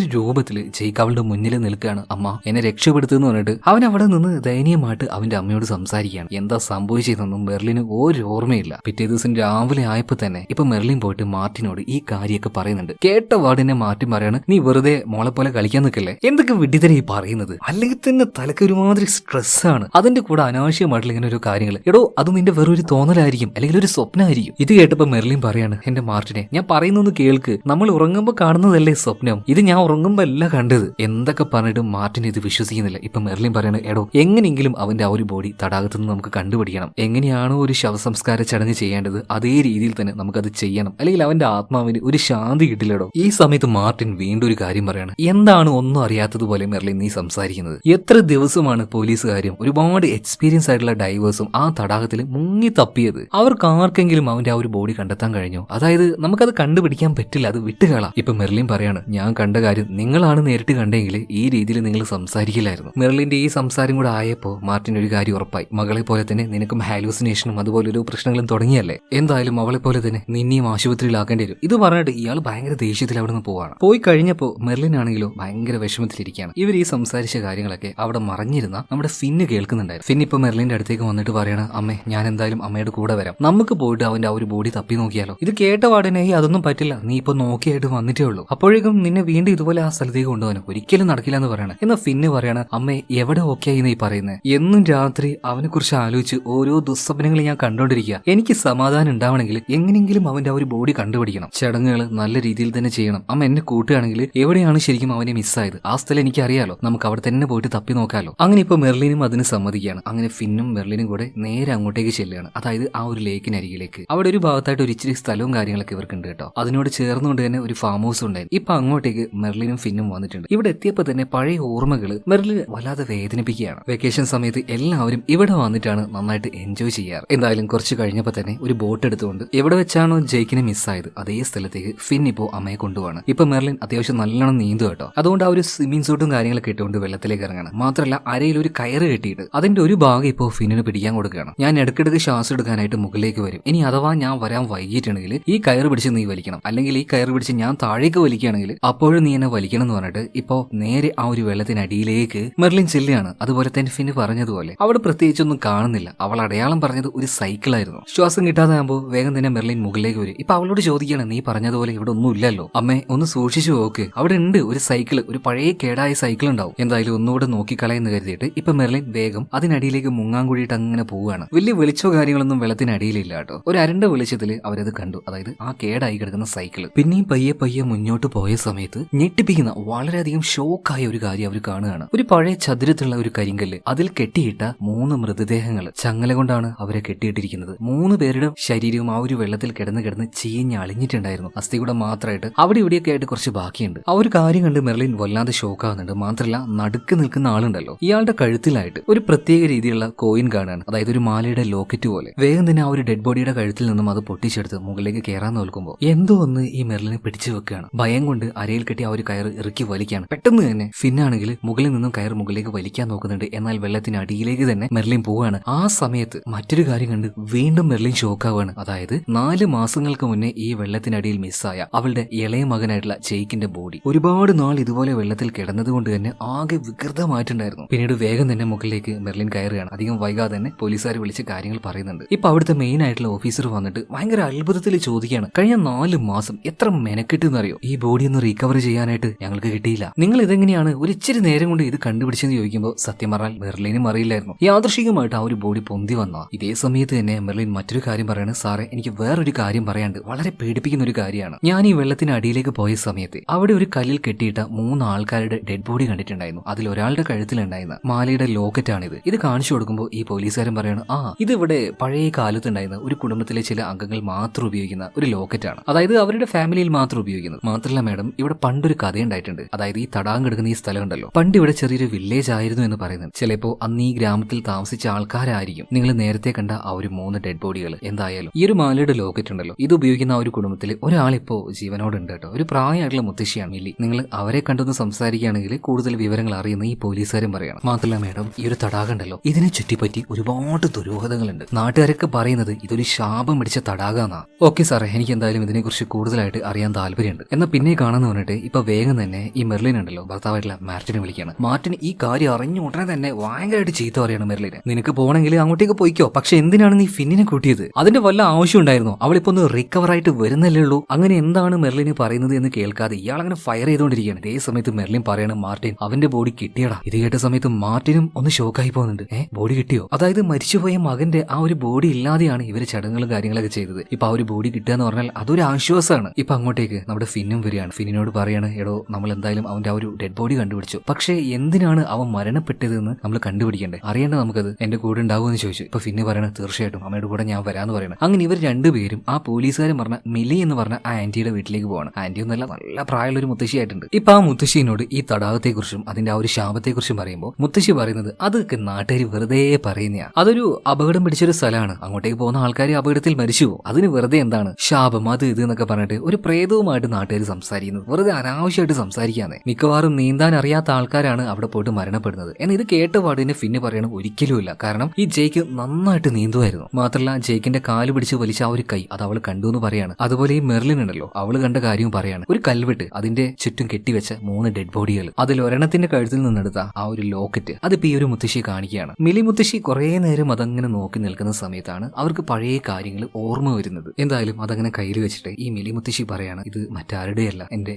വല്ലാത്തൊരു രൂപത്തിൽ ജെയ്ക്ക് അവളുടെ മുന്നിൽ നിൽക്കുകയാണ് അമ്മ. എന്നെ രക്ഷപ്പെടുത്തുന്നു പറഞ്ഞിട്ട് അവൻ അവിടെ നിന്ന് ദയനീയമായിട്ട് അവന്റെ അമ്മയോട് സംസാരിക്കുകയാണ്. എന്താ സംഭവിച്ചതെന്നും മെർലിന് ഒരു ഓർമ്മയില്ല. പിറ്റേ ദിവസം രാവിലെ ആയപ്പോൾ തന്നെ ഇപ്പൊ മെർലിൻ പോയിട്ട് മാർട്ടിനോട് ഈ കാര്യമൊക്കെ പറയുന്നുണ്ട്. കേട്ട വാർഡിനെ മാറ്റി പറയാണ് നീ വെറുതെ മോളെ പോലെ കളിക്കാൻ നിൽക്കല്ലേ? എന്തൊക്കെ വിഡിതരെ ഈ പറയുന്നത്? അല്ലെങ്കിൽ തന്നെ തലക്ക് ഒരുമാതിരി സ്ട്രെസ് ആണ്. അതിന്റെ കൂടെ അനാവശ്യമായിട്ടുള്ള ഇങ്ങനെ ഒരു കാര്യങ്ങൾ. എടോ അത് നിന്റെ വെറൊരു തോന്നലായിരിക്കും. അല്ലെങ്കിൽ ഒരു സ്വപ്നമായിരിക്കും. ഇത് കേട്ടപ്പോ മെർലിൻ പറയാണ് എന്റെ മാർട്ടിനെ ഞാൻ പറയുന്നൊന്ന് കേൾക്ക്. നമ്മൾ ഉറങ്ങുമ്പോൾ കാണുന്നതല്ലേ സ്വപ്നം? ഇത് ഞാൻ ഉറങ്ങുമ്പോ അല്ല കണ്ടത്. എന്തൊക്കെ പറഞ്ഞിട്ടും മാർട്ടിൻ ഇത് വിശ്വസിക്കുന്നില്ല. ഇപ്പൊ മെർലിൻ പറയാണ് എടോ എങ്ങനെയെങ്കിലും അവന്റെ ആ ഒരു ബോഡി തടാകത്ത് നിന്ന് നമുക്ക് കണ്ടുപിടിക്കണം. എങ്ങനെയാണോ ഒരു ശവസംസ്കാര ചടങ്ങ് ചെയ്യേണ്ടത് അതേ രീതിയിൽ തന്നെ നമുക്കത് ചെയ്യണം. അല്ലെങ്കിൽ അവന്റെ ആത്മാവിന് ഒരു ശാന്തി കിട്ടില്ലടോ. ഈ സമയത്ത് മാർട്ടിൻ വീണ്ടും ഒരു കാര്യം പറയണം. എന്താണ് ഒന്നും അറിയാത്തതുപോലെ മെർലിൻ നീ സംസാരിക്കുന്നത്? എത്ര ദിവസമാണ് പോലീസുകാരും ഒരുപാട് എക്സ്പീരിയൻസ് ആയിട്ടുള്ള ഡൈവേഴ്സും ആ തടാകത്തിൽ മുങ്ങി തപ്പിയത്. അവർക്ക് ആർക്കെങ്കിലും അവന്റെ ആ ഒരു ബോഡി കണ്ടെത്താൻ കഴിഞ്ഞോ? അതായത് നമുക്കത് കണ്ടുപിടിക്കാൻ പറ്റില്ല അത് വിട്ടുകളാം ഇപ്പൊ മെർലിൻ പറയാണ് ഞാൻ കണ്ട കാര്യം നിങ്ങളാണ് നേരിട്ട് കണ്ടെങ്കിൽ ഈ രീതിയിൽ നിങ്ങൾ സംസാരിക്കില്ലായിരുന്നു. മെറിലിന്റെ ഈ സംസാരം കൂടെ ആയപ്പോ മാർട്ടിൻ ഒരു കാര്യം ഉറപ്പായി. മകളെ പോലെ തന്നെ നിനക്കും ഹാലൂസിനേഷനും അതുപോലൊരു പ്രശ്നങ്ങളും തുടങ്ങിയല്ലേ? എന്തായാലും അവളെ പോലെ തന്നെ നിന്നെയും ആശുപത്രിയിലാക്കേണ്ടി വരും. ഇത് പറഞ്ഞിട്ട് ഇയാൾ ഭയങ്കര ദേഷ്യത്തിൽ അവിടെ നിന്ന് പോവാണ്. പോയി കഴിഞ്ഞപ്പോൾ മെർലിൻ ആണെങ്കിലോ ഭയങ്കര വിഷമത്തിലിരിക്കുകയാണ്. ഇവർ ഈ സംസാരിച്ച കാര്യങ്ങളൊക്കെ അവിടെ മറിഞ്ഞിരുന്ന നമ്മുടെ ഫിന്ന് കേൾക്കുന്നുണ്ടായിരുന്നു. ഫിൻ ഇപ്പൊ മെർലിന്റെ അടുത്തേക്ക് വന്നിട്ട് പറയണ അമ്മേ ഞാൻ എന്തായാലും അമ്മയുടെ കൂടെ വരാം. നമുക്ക് പോയിട്ട് അവന്റെ ആ ഒരു ബോഡി തപ്പി നോക്കിയാലോ? ഇത് കേട്ട പാടനെ അതൊന്നും പറ്റില്ല. നീ ഇപ്പൊ നോക്കിയായിട്ട് വന്നിട്ടേ ഉള്ളൂ. അപ്പോഴേക്കും നിന്നെ വീണ്ടും ഇതുപോലെ ആ സ്ഥലത്തേക്ക് കൊണ്ടുപോകാൻ ഒരിക്കലും നടക്കില്ല എന്ന് പറയണം. എന്നാൽ ഫിന്ന് പറയാണ് അമ്മേ എവിടെ ഓക്കെ ആയി പറയുന്നത് എന്നും രാത്രി അവനെ കുറിച്ച് ആലോചിച്ച് ഓരോ ദുസ്വപ്നങ്ങൾ ഞാൻ കണ്ടോണ്ടിരിക്കുക എനിക്ക് സമാധാനം ഉണ്ടാവണമെങ്കിൽ എങ്ങനെയെങ്കിലും അവന്റെ ആ ഒരു ബോഡി കണ്ടുപിടിക്കണം. ചടങ്ങുകൾ നല്ല രീതിയിൽ തന്നെ ചെയ്യണം. അമ്മ എന്നെ കൂട്ടുകയാണെങ്കിൽ എവിടെയാണ് ശരിക്കും അവനെ മിസ്സായത് ആ സ്ഥലം എനിക്ക് അറിയാലോ നമുക്ക് അവിടെ തന്നെ പോയിട്ട് തപ്പി നോക്കാലോ. അങ്ങനെ ഇപ്പൊ മെർലിനും അതിന് സമ്മതിക്കുകയാണ്. അങ്ങനെ ഫിന്നും മെർലിനും കൂടെ നേരെ അങ്ങോട്ടേക്ക് ചെല്ലുകയാണ്. അതായത് ആ ഒരു ലേക്കിനരികിലേക്ക് അവിടെ ഒരു ഭാഗത്തായിട്ട് ഒരു ഇച്ചിരി സ്ഥലവും കാര്യങ്ങളൊക്കെ ഇവർക്ക് ഉണ്ട് കേട്ടോ. അതിനോട് ചേർന്നുകൊണ്ട് തന്നെ ഒരു ഫാം ഹൗസ് ഉണ്ടായിരുന്നു. ഇപ്പൊ അങ്ങോട്ടേക്ക് മെർലിനും ഫിന്നും വന്നിട്ടുണ്ട്. ഇവിടെ എത്തിയപ്പോൾ തന്നെ പഴയ ഓർമ്മകൾ മെർലിൻ വല്ലാതെ വേദനിപ്പിക്കുകയാണ്. വെക്കേഷൻ സമയത്ത് എല്ലാവരും ഇവിടെ വന്നിട്ടാണ് നന്നായിട്ട് എൻജോയ് ചെയ്യാറ്. എന്തായാലും കുറച്ച് കഴിഞ്ഞപ്പോൾ തന്നെ ഒരു ബോട്ട് എടുത്തുകൊണ്ട് എവിടെ വെച്ചാണോ ജയിക്കിനെ മിസ്സായത് അതേ സ്ഥലത്തേക്ക് ഫിൻ ഇപ്പോ അമ്മയെ കൊണ്ടുപോവാണ്. ഇപ്പൊ മെർലിൻ അത്യാവശ്യം നല്ലോണം നീന്തു കേട്ടോ. അതുകൊണ്ട് ആ ഒരു സ്വിമ്മിംഗ് സൂട്ടും കാര്യങ്ങളൊക്കെ ഇട്ടുകൊണ്ട് വെള്ളത്തിലേക്ക് ഇറങ്ങണം. മാത്രമല്ല അരയിൽ ഒരു കയറ് കെട്ടിയിട്ട് അതിന്റെ ഒരു ഭാഗം ഇപ്പോൾ ഫിന്നിന് പിടിക്കാൻ കൊടുക്കുകയാണ്. ഞാൻ ഇടയ്ക്കിടയ്ക്ക് ശ്വാസം എടുക്കാനായിട്ട് മുകളിലേക്ക് വരും. ഇനി അഥവാ ഞാൻ വരാൻ വൈകിട്ടുണ്ടെങ്കിൽ ഈ കയറ് പിടിച്ച് നീ വലിക്കണം. അല്ലെങ്കിൽ ഈ കയറ് പിടിച്ച് ഞാൻ താഴേക്ക് വലിക്കുകയാണെങ്കിൽ അപ്പോഴും നീ തന്നെ വലിക്കണം എന്ന് പറഞ്ഞിട്ട് ഇപ്പോ നേരെ ആ ഒരു വെള്ളത്തിനടിയിലേക്ക് മെർലിൻ ചെല്ലുകയാണ്. അതുപോലെ തന്നെ ഫിന് പറഞ്ഞതുപോലെ. അവിടെ പ്രത്യേകിച്ചൊന്നും കാണുന്നില്ല. അവൾ അടയാളം പറഞ്ഞത് ഒരു സൈക്കിളായിരുന്നു ശ്വാസം കിട്ടാതെ ആകുമ്പോൾ വേഗം തന്നെ മെർലിൻ മുകളിലേക്ക് വരും. ഇപ്പൊ അവളോട് ചോദിക്കുകയാണ് നീ പറഞ്ഞതുപോലെ ഇവിടെ ഒന്നും ഇല്ലല്ലോ? അമ്മേ ഒന്ന് സൂക്ഷിച്ചു നോക്ക്. അവിടെ ഉണ്ട് ഒരു സൈക്കിൾ ഒരു പഴയ കേടായ സൈക്കിൾ ഉണ്ടാവും. എന്തായാലും ഒന്നുകൂടെ നോക്കിക്കളയെന്ന് കരുതിയിട്ട് ഇപ്പൊ മെർലിൻ വേഗം അതിനടിയിലേക്ക് മുങ്ങാൻ കൂടിയിട്ട് അങ്ങനെ പോവുകയാണ്. വലിയ വെളിച്ചോ കാര്യങ്ങളൊന്നും വെള്ളത്തിനടിയിലില്ല കേട്ടോ. ഒരു അരണ്ട വെളിച്ചത്തിൽ അവരത് കണ്ടു. അതായത് ആ കേടായി കിടക്കുന്ന സൈക്കിൾ പിന്നെയും പയ്യെ പയ്യെ മുന്നോട്ട് പോയ സമയത്ത് ഞെട്ടിപ്പിക്കുന്ന വളരെയധികം ഷോക്കായ ഒരു കാര്യം അവർ കാണുകയാണ്. ഒരു പഴയ ചതുരത്തിലുള്ള ഒരു കരിങ്കല്ല് അതിൽ കെട്ടിയിട്ട മൂന്ന് മൃതദേഹങ്ങൾ ചങ്ങല കൊണ്ടാണ് അവരെ കെട്ടിയിട്ടിരിക്കുന്നത്. മൂന്ന് പേരുടെ ശരീരവും ആ ഒരു വെള്ളത്തിൽ കിടന്ന് കിടന്ന് ചീഞ്ഞ് അളിഞ്ഞിട്ടുണ്ടായിരുന്നു. അസ്ഥി കൂടെ മാത്രമായിട്ട്. അവിടെ ഇവിടെയൊക്കെ ആയിട്ട് കുറച്ച് ബാക്കിയുണ്ട്. ആ ഒരു കാര്യം കണ്ട് മെർലിൻ വല്ലാതെ ഷോക്കാവുന്നുണ്ട് മാത്രമല്ല നടുക്ക് നിൽക്കുന്ന ആളുണ്ടല്ലോ. ഇയാളുടെ കഴുത്തിലായിട്ട് ഒരു പ്രത്യേക രീതിയിലുള്ള കോയിൻ കാണാണ് അതായത് ഒരു മാലയുടെ ലോക്കറ്റ് പോലെ. വേഗം തന്നെ ആ ഒരു ഡെഡ് ബോഡിയുടെ കഴുത്തിൽ നിന്നും അത് പൊട്ടിച്ചെടുത്ത് മുകളിലേക്ക് കയറാൻ നോക്കുമ്പോൾ എന്തോ ഒന്ന് ഈ മെർലിനെ പിടിച്ചു വെക്കുകയാണ്. ഭയം കൊണ്ട് അരയിൽ കെട്ടി ആ ഒരു കയർ ഇറുക്കി വലിക്കുകയാണ്. പെട്ടെന്ന് തന്നെ ഫിന്നാണെങ്കിൽ മുകളിൽ നിന്നും കയർ മുകളിലേക്ക് വലിക്കാൻ നോക്കുന്നുണ്ട്. എന്നാൽ വെള്ളത്തിന് അടിയിലേക്ക് തന്നെ മെർലിൻ പോവുകയാണ്. ആ സമയത്ത് മറ്റൊരു കാര്യം കണ്ട് വീണ്ടും മെർലിൻ ഷോക്കാവാണ് അതായത് നാല് മാസങ്ങൾക്ക് മുന്നേ ഈ വെള്ളത്തിനടിയിൽ മിസ്സായ അവളുടെ ഇളയ മകനായിട്ടുള്ള ജെയ്ക്കിന്റെ ബോഡി ഒരുപാട് നാൾ ഇതുപോലെ വെള്ളത്തിൽ കിടന്നതുകൊണ്ട് തന്നെ ആകെ വികൃതമായിട്ടുണ്ടായിരുന്നു. പിന്നീട് വേഗം തന്നെ മുകളിലേക്ക് മെർലിൻ കയറുകയാണ്. അധികം വൈകാതെ തന്നെ പോലീസുകാർ വിളിച്ച് കാര്യങ്ങൾ പറയുന്നുണ്ട്. ഇപ്പൊ അവിടുത്തെ മെയിൻ ആയിട്ടുള്ള ഓഫീസർ വന്നിട്ട് ഭയങ്കര അത്ഭുതത്തിൽ ചോദിക്കുകയാണ്. കഴിഞ്ഞ നാല് മാസം എത്ര മെനക്കെട്ടെന്നറിയോ ഈ ബോഡി ഒന്ന് റീകവർ ചെയ്യാനായിട്ട് ഞങ്ങൾക്ക് കിട്ടിയില്ല. നിങ്ങൾ ഇതെങ്ങനെയാണ് ഒരു ഇച്ചിരി നേരം കൊണ്ട് ഇത് കണ്ടുപിടിച്ചെന്ന് ചോദിക്കുമ്പോൾ സത്യം പറഞ്ഞാൽ മെർലിനും അറിയില്ലായിരുന്നു. യാദൃശികമായിട്ട് ആ ഒരു ബോഡി പൊന്തി വന്ന ഇതേ സമയത്ത് തന്നെ മെർലിൻ മറ്റൊരു കാര്യം പറയാണ് സാറേ എനിക്ക് വേറൊരു കാര്യം പറയാണ്ട് വളരെ പേടിപ്പിക്കുന്ന ഒരു കാര്യമാണ്. ഞാൻ ഈ വെള്ളത്തിന് അടിയിലേക്ക് പോയ സമയത്ത് അവിടെ ഒരു കല്ലിൽ കെട്ടിയിട്ട മൂന്ന് ആൾക്കാരുടെ ഡെഡ് ബോഡി കണ്ടിട്ടുണ്ടായിരുന്നു. അതിൽ ഒരാളുടെ കഴുത്തിലുണ്ടായിരുന്ന മാലയുടെ ലോക്കറ്റ് ആണിത് ഇത് കാണിച്ചു കൊടുക്കുമ്പോൾ ഈ പോലീസുകാരൻ പറയാണ് ആ ഇതിവിടെ പഴയ കാലത്ത് ഉണ്ടായിരുന്ന ഒരു കുടുംബത്തിലെ ചില അംഗങ്ങൾ മാത്രം ഉപയോഗിക്കുന്ന ഒരു ലോക്കറ്റാണ്. അതായത് അവരുടെ ഫാമിലിയിൽ മാത്രം ഉപയോഗിക്കുന്നത്. മാത്രമല്ല മാഡം ഇവിടെ പണ്ടൊരു കഥ ഉണ്ടായിട്ടുണ്ട് അതായത് ഈ തടാകം കിടക്കുന്ന ഈ സ്ഥലം ഉണ്ടല്ലോ പണ്ട് ഇവിടെ ചെറിയൊരു വില്ലേജ് ആയിരുന്നു എന്ന് പറയുന്നത്. ചിലപ്പോ അന്ന് ഈ ഗ്രാമത്തിൽ താമസിച്ച ആൾക്കാരായിരിക്കും. നിങ്ങൾ നേരത്തെ കണ്ട ആ ഒരു മൂന്ന് ഡെഡ് ബോഡികൾ എന്തായാലും ഈ ഒരു മാലയുടെ ലോക്കറ്റ് ഉണ്ടല്ലോ. ഇത് ഉപയോഗിക്കുന്ന ആ ഒരു കുടുംബത്തിൽ ഒരാളിപ്പോ ജീവനോടുണ്ട് കേട്ടോ. ഒരു പ്രായമായിട്ടുള്ള മുത്തശ്ശിയാണ് മില്ലി. നിങ്ങൾ അവരെ കണ്ടൊന്ന് സംസാരിക്കുകയാണെങ്കിൽ കൂടുതൽ വിവരങ്ങൾ അറിയുന്ന ഈ പോലീസുകാരും പറയണം. മാത്രമല്ല മേഡം ഈ ഒരു തടാകം ഉണ്ടല്ലോ. ഇതിനെ ചുറ്റിപ്പറ്റി ഒരുപാട് ദുരൂഹതകളുണ്ട്. നാട്ടുകാരൊക്കെ പറയുന്നത് ഇതൊരു ശാപം പിടിച്ച തടാകാന്നാ ഓക്കെ സാറേ എനിക്ക് എന്തായാലും ഇതിനെക്കുറിച്ച് കൂടുതലായിട്ട് അറിയാൻ താല്പര്യമുണ്ട്. എന്നാൽ പിന്നെ കാണാന്ന് പറഞ്ഞിട്ട് ഇപ്പൊ വേഗം തന്നെ ഈ മെർലിൻ ഉണ്ടല്ലോ ഭർത്താവായിട്ടുള്ള മാർട്ടിനെ വിളിക്കുകയാണ് മാർട്ടിൻ ഈ കാര്യം അറിഞ്ഞ ഉടനെ തന്നെ ഭയങ്കരമായിട്ട് ചീത്ത പറയാണ് മെർലിന്. നിനക്ക് പോകണമെങ്കിൽ അങ്ങോട്ടേക്ക് പോയിക്കോ പക്ഷെ എന്തിനാണ് നീ ഫിന്നിനെ കൂട്ടിയത്? അതിന്റെ വല്ല ആവശ്യം ഉണ്ടായിരുന്നു അവളിപ്പോ ഒന്ന് റിക്കവർ ആയിട്ട് വരുന്നല്ലേ ഉള്ളൂ. അങ്ങനെ എന്താണ് മെർലിന് പറയുന്നത് എന്ന് കേൾക്കാതെ ഇയാൾ അങ്ങനെ ഫയർ ചെയ്തുകൊണ്ടിരിക്കുകയാണ് ഇതേ സമയത്ത് മെർലിൻ പറയാണ് മാർട്ടിൻ അവന്റെ ബോഡി കിട്ടിയടാ. ഇത് കേട്ട സമയത്ത് മാർട്ടിനും ഒന്ന് ഷോക്കായി പോകുന്നുണ്ട്. ഏഹ് ബോഡി കിട്ടിയോ? അതായത് മരിച്ചുപോയ മകന്റെ ആ ഒരു ബോഡി ഇല്ലാതെയാണ് ഇവർ ചടങ്ങുകളും കാര്യങ്ങളൊക്കെ ചെയ്തത്. ഇപ്പൊ ആ ഒരു ബോഡി കിട്ടുക എന്ന് പറഞ്ഞാൽ അതൊരു ആശ്വാസമാണ്. ഇപ്പൊ അങ്ങോട്ടേക്ക് നമ്മുടെ ഫിന്നും വരികയാണ്. ഫിന്നിനോട് പറയാണ് എടോ നമ്മൾ എന്തായാലും അവന്റെ ആ ഒരു ഡെഡ് ബോഡി കണ്ടുപിടിച്ചു. പക്ഷേ എന്തിനാണ് അവൻ മരണപ്പെട്ടതെന്ന് നമ്മൾ കണ്ടുപിടിക്കണ്ടേ? അറിയേണ്ട നമുക്കത് എന്റെ കൂടെ ഉണ്ടാവുമെന്ന് ചോദിച്ചു. ഇപ്പൊ ഫിന്ന് പറയണത് തീർച്ചയായിട്ടും അമ്മയുടെ കൂടെ ഞാൻ വരാന്ന് പറയണം. അങ്ങനെ ഇവർ രണ്ടുപേരും ആ പോലീസുകാരൻ പറഞ്ഞ മിലി എന്ന് പറഞ്ഞ ആ ആന്റിയുടെ വീട്ടിലേക്ക് പോകണം ആന്റി ഒന്നല്ല നല്ല പ്രായമുള്ള ഒരു മുത്തശ്ശിയായിട്ടുണ്ട്. ഇപ്പൊ ആ മുത്തശ്ശിനോട് ഈ തടാകത്തെക്കുറിച്ചും അതിന്റെ ആ ഒരു ശാപത്തെക്കുറിച്ചും പറയുമ്പോൾ മുത്തശ്ശി പറയുന്നത് അതൊക്കെ നാട്ടുകാർ വെറുതെ പറയുന്നയാ. അതൊരു അപകടം പിടിച്ചൊരു സ്ഥലമാണ്. അങ്ങോട്ടേക്ക് പോകുന്ന ആൾക്കാർ അപകടത്തിൽ മരിച്ചു പോകും. അതിന് വെറുതെ എന്താണ്? ശാപം അത് ഇത് എന്നൊക്കെ പറഞ്ഞിട്ട് ഒരു പ്രേതവുമായിട്ട് നാട്ടുകാർ സംസാരിക്കുന്നത്. വെറുതെ അനാവശ്യമായിട്ട് സംസാരിക്കാന്ന്. മിക്കവാറും നീന്താൻ അറിയാത്ത ആൾക്കാരാണ് അവിടെ പോയിട്ട് മരണപ്പെടുന്നത്. എന്നാൽ ഇത് കേട്ട പാടിനെ ഫിന്ന് പറയണം ഒരിക്കലുമില്ല കാരണം ഈ ജയ്ക്ക് നന്നായിട്ട് നീന്തുമായിരുന്നു. മാത്രമല്ല ജയ്ക്കിന്റെ കാൽ പിടിച്ച് വലിച്ച ആ ഒരു കൈ അത് അവൾ കണ്ടു എന്ന് പറയാണ്. അതുപോലെ ഈ മെർലിൻ ഉണ്ടല്ലോ അവൾ കണ്ട കാര്യവും പറയാണ്. ഒരു കൽവെട്ട് അതിന്റെ ചുറ്റും കെട്ടിവെച്ച മൂന്ന് ഡെഡ് ബോഡികൾ അതിൽ ഒരെണ്ണത്തിന്റെ കഴുത്തിൽ നിന്നെടുത്ത ആ ഒരു ലോക്കറ്റ് അതിപ്പോ ഈ ഒരു മുത്തശ്ശി കാണിക്കുകയാണ്. മിലി മുത്തശ്ശി കുറേ നേരം അതങ്ങനെ നോക്കി നിൽക്കുന്ന സമയത്താണ് അവർക്ക് പഴയ കാര്യങ്ങൾ ഓർമ്മ വരുന്നത്. എന്തായാലും അതങ്ങനെ കയ്യിൽ വെച്ചിട്ട് ഈ മിലി മുത്തശ്ശി പറയാണ് ഇത് മറ്റാരുടെയല്ല എന്റെ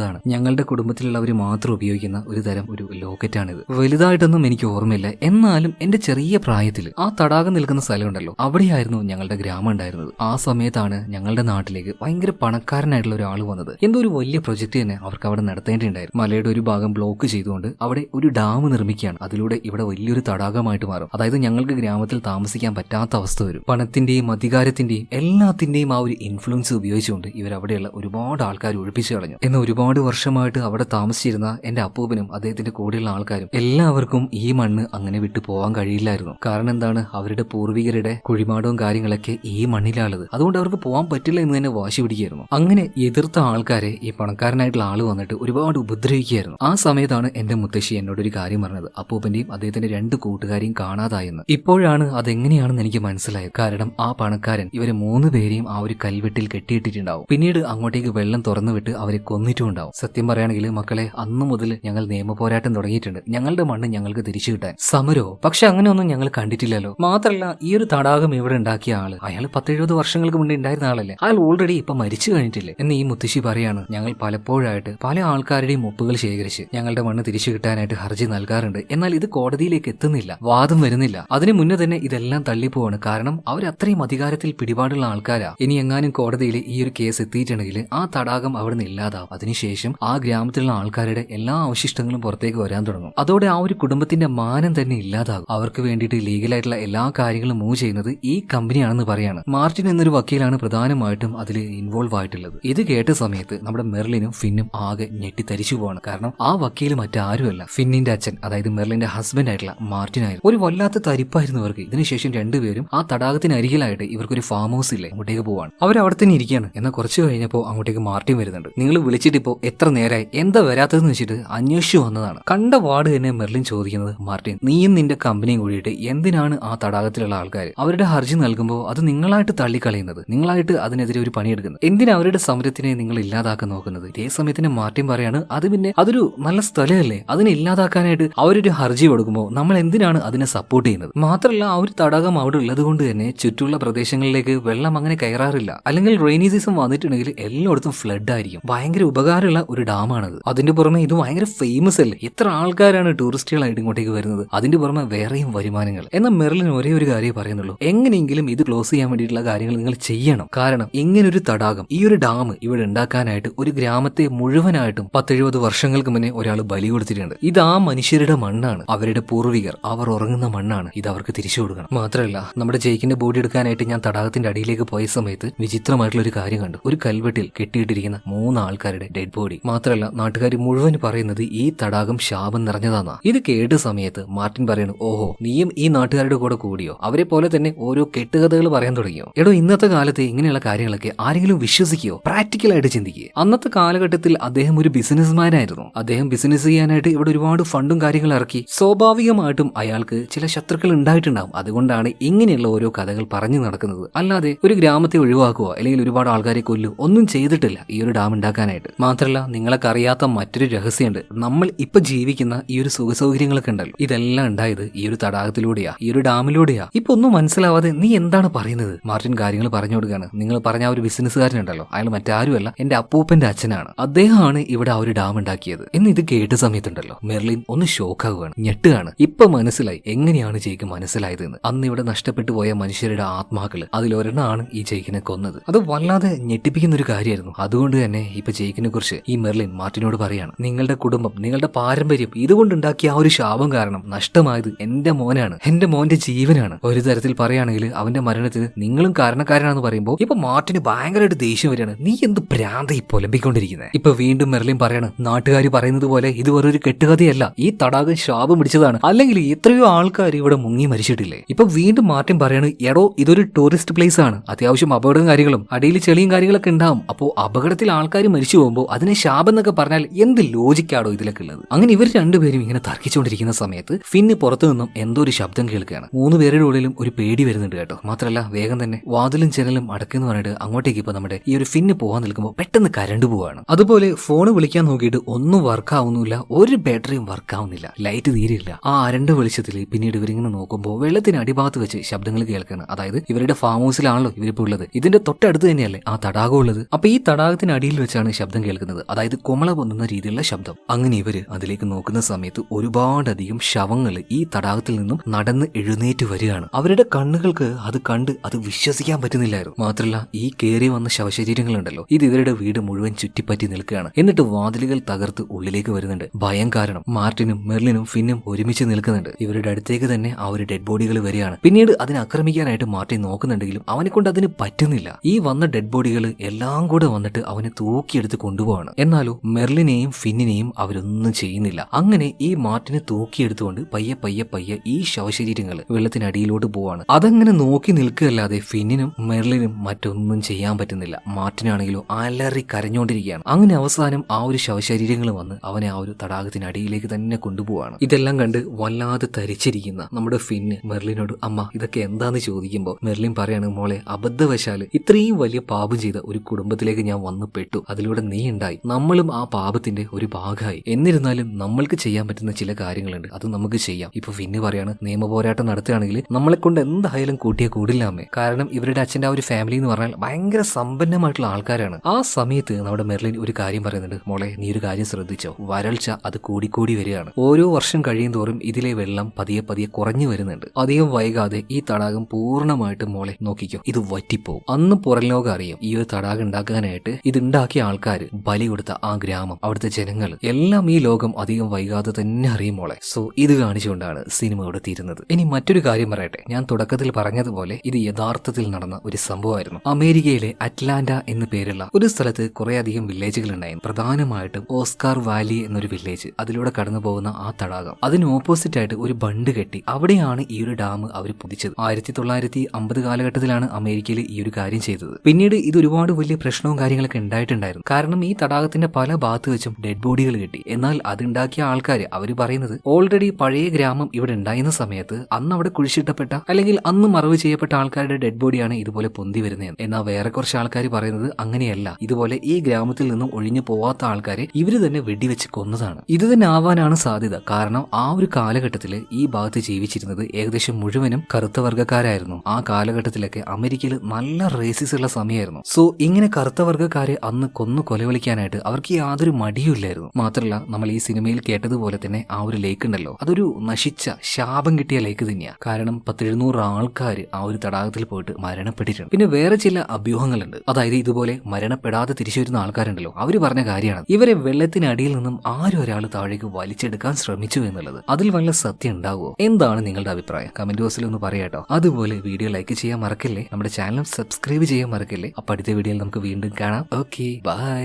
അപ്പൂപ്പന്റേതാണ് ഞങ്ങളുടെ കുടുംബത്തിലുള്ളവർ മാത്രം ഉപയോഗിക്കുന്ന ഒരു തരം ഒരു ലോക്കറ്റാണിത്. വലുതായിട്ടൊന്നും എനിക്ക് ഓർമ്മയില്ല. എന്നാലും എന്റെ ചെറിയ പ്രായത്തിൽ ആ തടാകം നിൽക്കുന്ന സ്ഥലമുണ്ടല്ലോ. അവിടെയായിരുന്നു ഞങ്ങളുടെ ഗ്രാമം ഉണ്ടായിരുന്നത്. ആ സമയത്താണ് ഞങ്ങളുടെ നാട്ടിലേക്ക് ഭയങ്കര പണക്കാരനായിട്ടുള്ള ഒരാൾ വന്നത്. എന്തോ ഒരു വലിയ പ്രൊജക്ട് തന്നെ അവർക്ക് അവിടെ നടത്തേണ്ടിണ്ടായിരുന്നു. മലയുടെ ഒരു ഭാഗം ബ്ലോക്ക് ചെയ്തുകൊണ്ട് അവിടെ ഒരു ഡാം നിർമ്മിക്കുകയാണ്. അതിലൂടെ ഇവിടെ വലിയൊരു തടാകമായിട്ട് മാറും. അതായത് ഞങ്ങൾക്ക് ഗ്രാമത്തിൽ താമസിക്കാൻ പറ്റാത്ത അവസ്ഥ വരും. പണത്തിന്റെയും അധികാരത്തിന്റെയും എല്ലാത്തിന്റെയും ആ ഒരു ഇൻഫ്ലുവൻസ് ഉപയോഗിച്ചുകൊണ്ട് ഇവർ അവിടെയുള്ള ഒരുപാട് ആൾക്കാർ ഒഴിപ്പിച്ചു കളഞ്ഞു. എന്ന് ഒരുപാട് വർഷമായിട്ട് അവിടെ താമസിച്ചിരുന്ന എന്റെ അപ്പൂപ്പനും അദ്ദേഹത്തിന്റെ കൂടെയുള്ള ആൾക്കാരും എല്ലാവർക്കും ഈ മണ്ണ് അങ്ങനെ വിട്ടു പോകാൻ കഴിയില്ലായിരുന്നു. കാരണം എന്താണ്? അവരുടെ പൂർവികരുടെ കുഴിമാടവും കാര്യങ്ങളൊക്കെ ഈ മണ്ണിലാണുള്ളത്. അതുകൊണ്ട് അവർക്ക് പോകാൻ പറ്റില്ല എന്ന് തന്നെ വാശി പിടിക്കുകയായിരുന്നു. അങ്ങനെ എതിർത്ത ആൾക്കാരെ ഈ പണക്കാരനായിട്ടുള്ള ആൾ വന്നിട്ട് ഒരുപാട് ഉപദ്രവിക്കുകയായിരുന്നു. ആ സമയത്താണ് എന്റെ മുത്തശ്ശി എന്നോട് ഒരു കാര്യം പറഞ്ഞത്. അപ്പൂപ്പന്റെയും അദ്ദേഹത്തിന്റെ രണ്ട് കൂട്ടുകാരെയും കാണാതായെന്ന്. ഇപ്പോഴാണ് അതെങ്ങനെയാണെന്ന് എനിക്ക് മനസ്സിലായത്. കാരണം ആ പണക്കാരൻ ഇവരെ മൂന്ന് പേരെയും ആ ഒരു കൽവെട്ടിൽ കെട്ടിയിട്ടിട്ടുണ്ടാവും. പിന്നീട് അങ്ങോട്ടേക്ക് വെള്ളം തുറന്നു വിട്ട് അവരെ കൊന്നിട്ടുണ്ടാവും ഉണ്ടാവും. സത്യം പറയുകയാണെങ്കിൽ മക്കളെ അന്നു മുതൽ ഞങ്ങൾ നിയമ പോരാട്ടം തുടങ്ങിയിട്ടുണ്ട്. ഞങ്ങളുടെ മണ്ണ് ഞങ്ങൾക്ക് തിരിച്ചു കിട്ടാൻ. സമരോ? പക്ഷെ അങ്ങനെയൊന്നും ഞങ്ങൾ കണ്ടിട്ടില്ലല്ലോ. മാത്രമല്ല ഈ ഒരു തടാകം ഇവിടെ ഉണ്ടാക്കിയ ആൾ അയാൾ പത്തെഴുപത് വർഷങ്ങൾക്ക് മുന്നേ ഉണ്ടായിരുന്ന ആളല്ലേ? അയാൾ ഓൾറെഡി ഇപ്പൊ മരിച്ചു കഴിഞ്ഞിട്ടില്ലേ? എന്ന് ഈ മുത്തശ്ശി പറയാണ്. ഞങ്ങൾ പലപ്പോഴായിട്ട് പല ആൾക്കാരുടെയും ഒപ്പുകൾ ശേഖരിച്ച് ഞങ്ങളുടെ മണ്ണ് തിരിച്ചു കിട്ടാനായിട്ട് ഹർജി നൽകാറുണ്ട്. എന്നാൽ ഇത് കോടതിയിലേക്ക് എത്തുന്നില്ല. വാദം വരുന്നില്ല. അതിനു മുന്നേ തന്നെ ഇതെല്ലാം തള്ളിപ്പോവാണ്. കാരണം അവർ അത്രയും അധികാരത്തിൽ പിടിപാടുള്ള ആൾക്കാരാ. ഇനി എങ്ങാനും കോടതിയിൽ ഈ ഒരു കേസ് എത്തിയിട്ടുണ്ടെങ്കിൽ ആ തടാകം അവിടെ നിന്ന് ഇല്ലാതാവും. അതിനുശേഷം ആ ഗ്രാമത്തിലുള്ള ആൾക്കാരുടെ എല്ലാ അവശിഷ്ടങ്ങളും പുറത്തേക്ക് വരാൻ തുടങ്ങും. അതോടെ ആ ഒരു കുടുംബത്തിന്റെ മാനം തന്നെ ഇല്ലാതാകും. അവർക്ക് വേണ്ടിയിട്ട് ലീഗലായിട്ടുള്ള എല്ലാ കാര്യങ്ങളും മൂവ് ചെയ്യുന്നത് ഈ കമ്പനിയാണെന്ന് പറയാണ്. മാർട്ടിൻ എന്നൊരു വക്കീലാണ് പ്രധാനമായിട്ടും അതിൽ ഇൻവോൾവ് ആയിട്ടുള്ളത്. ഇത് കേട്ട സമയത്ത് നമ്മുടെ മെർലിനും ഫിന്നും ആകെ ഞെട്ടിത്തരിച്ചു പോവാണ്. കാരണം ആ വക്കീൽ മറ്റാരുമല്ല. ഫിന്നിന്റെ അച്ഛൻ അതായത് മെർലിന്റെ ഹസ്ബൻഡ് ആയിട്ടുള്ള മാർട്ടിൻ ആയിരുന്നു. ഒരു വല്ലാത്ത തരിപ്പായിരുന്നു ഇവർക്ക്. ഇതിനുശേഷം രണ്ടുപേരും ആ തടാകത്തിന് അരികിലായിട്ട് ഇവർക്കൊരു ഫാം ഹൗസ് ഇല്ലേ അങ്ങോട്ടേക്ക് പോവാണ്. അവർ അവിടെ തന്നെ ഇരിക്കുകയാണ്. എന്നാൽ കുറച്ച് കഴിഞ്ഞപ്പോൾ അങ്ങോട്ടേക്ക് മാർട്ടിൻ വരുന്നുണ്ട്. നിങ്ങൾ വിളിച്ചിട്ട് ഇപ്പോൾ എത്ര നേരായി? എന്താ വരാത്തതെന്ന് വെച്ചിട്ട് അന്വേഷിച്ചു വന്നതാണ്. കണ്ട വാർഡ് തന്നെ മെർലിൻ ചോദിക്കുന്നത് മാർട്ടിൻ നീയും നിന്റെ കമ്പനിയും കൂടിയിട്ട് എന്തിനാണ് ആ തടാകത്തിലുള്ള ആൾക്കാർ അവരുടെ ഹർജി നൽകുമ്പോൾ അത് നിങ്ങളായിട്ട് തള്ളിക്കളയുന്നത് നിങ്ങളായിട്ട് അതിനെതിരെ ഒരു പണിയെടുക്കുന്നത്. എന്തിനാ അവരുടെ സമരത്തിനെ നിങ്ങൾ ഇല്ലാതാക്കാൻ നോക്കുന്നത്? ഇതേ സമയത്തിന് മാർട്ടിൻ പറയാണ് അത് പിന്നെ അതൊരു നല്ല സ്ഥലമല്ലേ? അതിനെ ഇല്ലാതാക്കാനായിട്ട് അവരൊരു ഹർജി കൊടുക്കുമ്പോൾ നമ്മൾ എന്തിനാണ് അതിനെ സപ്പോർട്ട് ചെയ്യുന്നത്? മാത്രമല്ല ആ ഒരു തടാകം അവിടെ ഉള്ളത് കൊണ്ട് തന്നെ ചുറ്റുള്ള പ്രദേശങ്ങളിലേക്ക് വെള്ളം അങ്ങനെ കയറാറില്ല. അല്ലെങ്കിൽ റെയിനി സീസൺ വന്നിട്ടുണ്ടെങ്കിൽ എല്ലായിടത്തും ഫ്ലഡ് ആയിരിക്കും. ഭയങ്കര ഉപകാരമുള്ള ഒരു ഡാമാണത്. അതിന്റെ പുറമെ ഇത് ഭയങ്കര ഫേമസ് അല്ലേ? എത്ര ആൾക്കാരാണ് ടൂറിസ്റ്റുകളായിട്ട് ഇങ്ങോട്ടേക്ക് വരുന്നത്? അതിന്റെ പുറമെ വേറെയും വരുമാനങ്ങൾ. എന്നാൽ മെറിലിൻ ഒരേ ഒരു കാര്യം പറയുന്നുള്ളൂ. എങ്ങനെയെങ്കിലും ഇത് ക്ലോസ് ചെയ്യാൻ വേണ്ടിയിട്ടുള്ള കാര്യങ്ങൾ നിങ്ങൾ ചെയ്യണം. കാരണം ഇങ്ങനൊരു തടാകം ഈ ഒരു ഡാം ഇവിടെ ഉണ്ടാക്കാനായിട്ട് ഒരു ഗ്രാമത്തെ മുഴുവനായിട്ടും പത്തെഴുപത് വർഷങ്ങൾക്ക് മുന്നേ ഒരാൾ ബലി കൊടുത്തിട്ടുണ്ട്. ഇത് ആ മനുഷ്യരുടെ മണ്ണാണ്. അവരുടെ പൂർവികർ അവർ ഉറങ്ങുന്ന മണ്ണാണ്. ഇത് അവർക്ക് തിരിച്ചു കൊടുക്കണം. മാത്രമല്ല നമ്മുടെ ജയിക്കിന്റെ ബോഡി എടുക്കാനായിട്ട് ഞാൻ തടാകത്തിന്റെ അടിയിലേക്ക് പോയ സമയത്ത് വിചിത്രമായിട്ടുള്ള ഒരു കാര്യം കണ്ടു. ഒരു കൽവെട്ടിൽ കെട്ടിയിട്ടിരിക്കുന്ന മൂന്ന് ആൾക്കാരുടെ ഡെഡ് ബോഡി മാത്രമല്ല നാട്ടുകാർ മുഴുവൻ പറയുന്നത് ഈ തടാകം ശാപം നിറഞ്ഞതാന്നാ. ഇത് കേട്ട സമയത്ത് മാർട്ടിൻ പറയുന്നു ഓഹോ നീയും ഈ നാട്ടുകാരുടെ കൂടെ കൂടിയോ? അവരെ പോലെ തന്നെ ഓരോ കെട്ടുകഥകൾ പറയാൻ തുടങ്ങിയോ? എടോ ഇന്നത്തെ കാലത്ത് ഇങ്ങനെയുള്ള കാര്യങ്ങളൊക്കെ ആരെങ്കിലും വിശ്വസിക്കുകയോ പ്രാക്ടിക്കൽ ആയിട്ട് ചിന്തിക്കുക അന്നത്തെ കാലഘട്ടത്തിൽ അദ്ദേഹം ഒരു ബിസിനസ്മാൻ ആയിരുന്നു അദ്ദേഹം ബിസിനസ് ചെയ്യാനായിട്ട് ഇവിടെ ഒരുപാട് ഫണ്ടും കാര്യങ്ങളും ഇറക്കി. സ്വാഭാവികമായിട്ടും അയാൾക്ക് ചില ശത്രുക്കൾ ഉണ്ടായിട്ടുണ്ടാവും. അതുകൊണ്ടാണ് ഇങ്ങനെയുള്ള ഓരോ കഥകൾ പറഞ്ഞു നടക്കുന്നത്. അല്ലാതെ ഒരു ഗ്രാമത്തെ ഒഴിവാക്കുക അല്ലെങ്കിൽ ഒരുപാട് ആൾക്കാരെ കൊല്ലു ഒന്നും ചെയ്തിട്ടില്ല ഈ ഒരു ഡാം ഉണ്ടാക്കാനായിട്ട്. മാത്രമല്ല നിങ്ങളൊക്കെ അറിയാത്ത മറ്റൊരു രഹസ്യമുണ്ട്. നമ്മൾ ഇപ്പൊ ജീവിക്കുന്ന ഈ ഒരു സുഖ സൗകര്യങ്ങളൊക്കെ ഉണ്ടല്ലോ. ഇതെല്ലാം ഉണ്ടായത് ഈ ഒരു തടാകത്തിലൂടെയാ ഈ ഒരു ഡാമിലൂടെയാ. ഇപ്പൊ ഒന്നും മനസ്സിലാവാതെ നീ എന്താണ് പറയുന്നത്? മാർട്ടിൻ കാര്യങ്ങൾ പറഞ്ഞു കൊടുക്കുകയാണ്. നിങ്ങൾ പറഞ്ഞ ഒരു ബിസിനസ്സുകാരനുണ്ടല്ലോ. അയാൾ മറ്റാരുമല്ല എന്റെ അപ്പൂപ്പന്റെ അച്ഛനാണ്. അദ്ദേഹമാണ് ഇവിടെ ആ ഒരു ഡാം ഉണ്ടാക്കിയത്. എന്ന് ഇത് കേട്ട സമയത്തുണ്ടല്ലോ മെർലിൻ ഒന്ന് ഷോക്ക് ഷോക്കാവുകയാണ് ഞെട്ടുകയാണ്. ഇപ്പൊ മനസ്സിലായി എങ്ങനെയാണ് ജയിക്ക് മനസ്സിലായതെന്ന്. അന്ന് ഇവിടെ നഷ്ടപ്പെട്ടു പോയ മനുഷ്യരുടെ ആത്മാക്കൾ അതിലൊരെണ്ണമാണ് ഈ ജയിക്കിനെ കൊന്നത്. അത് വല്ലാതെ ഞെട്ടിപ്പിക്കുന്ന ഒരു കാര്യമായിരുന്നു. അതുകൊണ്ട് തന്നെ ഇപ്പൊ ജയിക്കിനെ കുറിച്ച് ഈ മെർലിൻ മാർട്ടിനോട് പറയാണ് നിങ്ങളുടെ കുടുംബം നിങ്ങളുടെ പാരമ്പര്യം ഇതുകൊണ്ടുണ്ടാക്കിയ ആ ഒരു ശാപം കാരണം നഷ്ടമായത് എന്റെ മോനാണ് എന്റെ മോന്റെ ജീവനാണ്. ഒരു തരത്തിൽ പറയുകയാണെങ്കിൽ അവന്റെ മരണത്തിന് നിങ്ങളും കാരണക്കാരനാണെന്ന് പറയുമ്പോൾ ഇപ്പൊ മാർട്ടിന് ഭയങ്കരമായിട്ട് ദേഷ്യം വരികയാണ്. നീ എന്ത് ഭ്രാന്ത ഈ പൊലമ്പിക്കൊണ്ടിരിക്കുന്നത് ഇപ്പൊ വീണ്ടും മെർലിൻ പറയാണ് നാട്ടുകാർ പറയുന്നത് പോലെ ഇത് വെറൊരു കെട്ടുകഥയല്ല. ഈ തടാകം ശാപം പിടിച്ചതാണ്. അല്ലെങ്കിൽ എത്രയോ ആൾക്കാർ ഇവിടെ മുങ്ങി മരിച്ചിട്ടില്ലേ? ഇപ്പൊ വീണ്ടും മാർട്ടിൻ പറയാണ് എടോ ഇതൊരു ടൂറിസ്റ്റ് പ്ലേസ് ആണ് അത്യാവശ്യം അപകടവും കാര്യങ്ങളും അടിയിൽ ചെളിയും കാര്യങ്ങളൊക്കെ ഉണ്ടാവും. അപ്പോൾ അപകടത്തിൽ ആൾക്കാർ മരിച്ചു പോകുമ്പോൾ അതിനെ ശാപം എന്നൊക്കെ പറഞ്ഞാൽ എന്ത് ലോജിക്കാടോ ഇതിലൊക്കെ ഉള്ളത്? അങ്ങനെ ഇവർ രണ്ടുപേരും ഇങ്ങനെ തർക്കിച്ചുകൊണ്ടിരിക്കുന്ന സമയത്ത് ഫിന്ന് പുറത്തു നിന്നും എന്തോ ഒരു ശബ്ദം കേൾക്കുകയാണ്. മൂന്ന് പേരുടെ ഉള്ളിലും ഒരു പേടി വരുന്നുണ്ട് കേട്ടോ. മാത്രമല്ല വേഗം തന്നെ വാതിലും ജനലും അടക്കെന്ന് പറഞ്ഞിട്ട് അങ്ങോട്ടേക്ക് ഇപ്പൊ നമ്മുടെ ഈ ഒരു ഫിന്ന് പോകാൻ നിൽക്കുമ്പോൾ പെട്ടെന്ന് കരണ്ട് പോവാണ്. അതുപോലെ ഫോൺ വിളിക്കാൻ നോക്കിയിട്ട് ഒന്നും വർക്ക് ആവുന്നില്ല ഒരു ബാറ്ററിയും വർക്ക് ആവുന്നില്ല. ലൈറ്റ് തീരില്ല ആ അരണ്ട വെളിച്ചത്തിൽ പിന്നീട് ഇവരിങ്ങനെ നോക്കുമ്പോൾ വെള്ളത്തിന് അടിഭാഗത്ത് വെച്ച് ശബ്ദങ്ങൾ കേൾക്കുകയാണ് അതായത് ഇവരുടെ ഫാം ഹൗസിലാണല്ലോ ഇവരിപ്പോ ഉള്ളത്. ഇതിന്റെ തൊട്ടടുത്ത് തന്നെയല്ലേ ആ തടാകം ഉള്ളത്? അപ്പൊ ഈ തടാകത്തിന് അടിയിൽ വെച്ചാണ് ശബ്ദം കേൾക്കുന്നത്. അതായത് കുമള പൊന്നുന്ന രീതിയിലുള്ള ശബ്ദം. അങ്ങനെ ഇവർ അതിലേക്ക് നോക്കുന്ന സമയത്ത് ഒരുപാടധികം ശവങ്ങൾ ഈ തടാകത്തിൽ നിന്നും നടന്ന് എഴുന്നേറ്റ് വരികയാണ്. അവരുടെ കണ്ണുകൾക്ക് അത് കണ്ട് അത് വിശ്വസിക്കാൻ പറ്റുന്നില്ലായിരുന്നു. മാത്രമല്ല ഈ കയറി വന്ന ശവശരീരങ്ങളുണ്ടല്ലോ. ഇത് ഇവരുടെ വീട് മുഴുവൻ ചുറ്റിപ്പറ്റി നിൽക്കുകയാണ്. എന്നിട്ട് വാതിലുകൾ തകർത്ത് ഉള്ളിലേക്ക് വരുന്നുണ്ട്. ഭയം കാരണം മാർട്ടിനും മെർലിനും ഫിന്നും ഒരുമിച്ച് നിൽക്കുന്നുണ്ട്. ഇവരുടെ അടുത്തേക്ക് തന്നെ ആ ഒരു ഡെഡ് ബോഡികൾ വരികയാണ്. പിന്നീട് അതിനെ ആക്രമിക്കാനായിട്ട് മാർട്ടിൻ നോക്കുന്നുണ്ടെങ്കിലും അവനെ കൊണ്ട് അതിന് പറ്റുന്നില്ല. ഈ വന്ന ഡെഡ് ബോഡികൾ എല്ലാം കൂടെ വന്നിട്ട് അവനെ തൂക്കിയെടുത്ത് കൊണ്ടുപോവാണ് എന്നാലോ മെർലിനെയും ഫിന്നിനെയും അവരൊന്നും ചെയ്യുന്നില്ല. അങ്ങനെ ഈ മാർട്ടിനെ തൂക്കിയെടുത്തുകൊണ്ട് പയ്യെ പയ്യെ പയ്യെ ഈ ശവശരീരങ്ങൾ വെള്ളത്തിനടിയിലോട്ട് പോവാണ്. അതങ്ങനെ നോക്കി നിൽക്കുകയല്ലാതെ ഫിന്നിനും മെർലിനും മറ്റൊന്നും ചെയ്യാൻ പറ്റുന്നില്ല. മാർട്ടിനാണെങ്കിലോ അലറി കരഞ്ഞുകൊണ്ടിരിക്കുകയാണ് അങ്ങനെ അവസാനം ആ ഒരു ശവശരീരങ്ങൾ വന്ന് അവനെ ആ ഒരു തടാകത്തിനടിയിലേക്ക് തന്നെ കൊണ്ടുപോവാണ്. ഇതെല്ലാം കണ്ട് വല്ലാതെ തരിച്ചിരിക്കുന്ന നമ്മുടെ ഫിന്ന് മെർലിനോട് അമ്മ ഇതൊക്കെ എന്താന്ന് ചോദിക്കുമ്പോൾ മെർലിൻ പറയാണ് മോളെ അബദ്ധവശാൽ ഇത്രയും വലിയ പാപം ചെയ്ത ഒരു കുടുംബത്തിലേക്ക് ഞാൻ വന്നു പെട്ടു. അതിലൂടെ നീ ഉണ്ടായ. തെറ്റായി നമ്മളും ആ പാപത്തിന്റെ ഒരു ഭാഗമായി. എന്നിരുന്നാലും നമ്മൾക്ക് ചെയ്യാൻ പറ്റുന്ന ചില കാര്യങ്ങളുണ്ട്. അത് നമുക്ക് ചെയ്യാം. ഇപ്പൊ പിന്നെ പറയാണ് നിയമ പോരാട്ടം നടത്തുകയാണെങ്കിൽ നമ്മളെ കൊണ്ട് എന്തായാലും കൂട്ടിയെ കൂടില്ലാമേ കാരണം ഇവരുടെ അച്ഛന്റെ ആ ഒരു ഫാമിലി എന്ന് പറഞ്ഞാൽ ഭയങ്കര സമ്പന്നമായിട്ടുള്ള ആൾക്കാരാണ്. ആ സമയത്ത് നമ്മുടെ മെർലിൻ ഒരു കാര്യം പറയുന്നുണ്ട്. മോളെ നീ ഒരു കാര്യം ശ്രദ്ധിച്ചോ? വരൾച്ച അത് കൂടിക്കൂടി വരികയാണ്. ഓരോ വർഷം കഴിയും തോറും ഇതിലെ വെള്ളം പതിയെ പതിയെ കുറഞ്ഞു വരുന്നുണ്ട്. അധികം വൈകാതെ ഈ തടാകം പൂർണമായിട്ട് മോളെ നോക്കിക്കോ. ഇത് വറ്റിപ്പോവും. അന്ന് പുറം ലോകം അറിയും ഈ ഒരു തടാകം ഉണ്ടാക്കാനായിട്ട് ഇത് ഉണ്ടാക്കിയ ആൾക്കാർ കൊടുത്ത ആ ഗ്രാമം അവിടുത്തെ ജനങ്ങൾ എല്ലാം ഈ ലോകം അധികം വൈകാതെ തന്നെ അറിയുമോളെ സോ ഇത് കാണിച്ചുകൊണ്ടാണ് സിനിമ ഇവിടെ തീരുന്നത് ഇനി മറ്റൊരു കാര്യം പറയട്ടെ. ഞാൻ തുടക്കത്തിൽ പറഞ്ഞതുപോലെ ഇത് യഥാർത്ഥത്തിൽ നടന്ന ഒരു സംഭവമായിരുന്നു. അമേരിക്കയിലെ അറ്റ്ലാന്റ എന്ന പേരുള്ള ഒരു സ്ഥലത്ത് കുറേയധികം വില്ലേജുകൾ ഉണ്ടായിരുന്നു. പ്രധാനമായിട്ടും ഓസ്കാർ വാലി എന്നൊരു വില്ലേജ്. അതിലൂടെ കടന്നു പോകുന്ന ആ തടാകം. അതിന് ഓപ്പോസിറ്റ് ആയിട്ട് ഒരു ബണ്ട് കെട്ടി. അവിടെയാണ് ഈ ഒരു ഡാം അവർ പുതിച്ചത്. ആയിരത്തി തൊള്ളായിരത്തി അമ്പത് കാലഘട്ടത്തിലാണ് അമേരിക്കയിൽ ഈ ഒരു കാര്യം ചെയ്തത്. പിന്നീട് ഇത് ഒരുപാട് വലിയ പ്രശ്നവും കാര്യങ്ങളൊക്കെ ഉണ്ടായിട്ടുണ്ടായിരുന്നു. കാരണം ഈ തടാകത്തിന്റെ പല ഭാഗത്ത് വെച്ചും ഡെഡ് ബോഡികൾ കിട്ടി. എന്നാൽ അതുണ്ടാക്കിയ ആൾക്കാർ അവർ പറയുന്നത് ഓൾറെഡി പഴയ ഗ്രാമം ഇവിടെ ഉണ്ടായിരുന്ന സമയത്ത് അന്ന് അവിടെ കുഴിച്ചിട്ടപ്പെട്ട അല്ലെങ്കിൽ അന്ന് മറവ് ചെയ്യപ്പെട്ട ആൾക്കാരുടെ ഡെഡ് ബോഡിയാണ് ഇതുപോലെ പൊന്തി വരുന്നത് എന്നാൽ വേറെ കുറച്ച് ആൾക്കാർ പറയുന്നത് അങ്ങനെയല്ല. ഇതുപോലെ ഈ ഗ്രാമത്തിൽ നിന്നും ഒഴിഞ്ഞു പോവാത്ത ആൾക്കാരെ ഇവർ തന്നെ വെടിവെച്ച് കൊന്നതാണ്. ഇത് തന്നെ ആവാനാണ് സാധ്യത. കാരണം ആ ഒരു കാലഘട്ടത്തിൽ ഈ ഭാഗത്ത് ജീവിച്ചിരുന്നത് ഏകദേശം മുഴുവനും കറുത്ത വർഗക്കാരായിരുന്നു. ആ കാലഘട്ടത്തിലൊക്കെ അമേരിക്കയിൽ നല്ല റേസിസ് ഉള്ള സമയമായിരുന്നു. സോ ഇങ്ങനെ കറുത്ത വർഗക്കാരെ അന്ന് കൊന്നു കൊലവിളിക്കാനായിട്ട് അവർക്ക് യാതൊരു മടിയുമില്ലായിരുന്നു. മാത്രമല്ല നമ്മൾ ഈ സിനിമയിൽ കേട്ടതുപോലെ തന്നെ ആ ഒരു ലേക്ക് ഉണ്ടല്ലോ. അതൊരു നശിച്ച ശാപം കിട്ടിയ ലേക്ക് തന്നെയാണ് കാരണം പത്തെഴുന്നൂറ് ആൾക്കാർ ആ ഒരു തടാകത്തിൽ പോയിട്ട് മരണപ്പെട്ടിട്ടുണ്ട്. പിന്നെ വേറെ ചില അഭ്യൂഹങ്ങളുണ്ട്. അതായത് ഇതുപോലെ മരണപ്പെടാതെ തിരിച്ചു വരുന്ന ആൾക്കാരുണ്ടല്ലോ. അവർ പറഞ്ഞ കാര്യമാണ്. ഇവരെ വെള്ളത്തിനടിയിൽ നിന്നും ആരും ഒരാൾ താഴേക്ക് വലിച്ചെടുക്കാൻ ശ്രമിച്ചു എന്നുള്ളത്. അതിൽ വല്ല സത്യം ഉണ്ടാവുമോ? എന്താണ് നിങ്ങളുടെ അഭിപ്രായം? കമന്റ് ബോക്സിൽ ഒന്ന് പറയാട്ടോ അതുപോലെ വീഡിയോ ലൈക്ക് ചെയ്യാൻ മറക്കല്ലേ? നമ്മുടെ ചാനൽ സബ്സ്ക്രൈബ് ചെയ്യാൻ മറക്കല്ലേ? അപ്പൊ അടുത്ത വീഡിയോയിൽ നമുക്ക് വീണ്ടും കാണാം. Okay bye.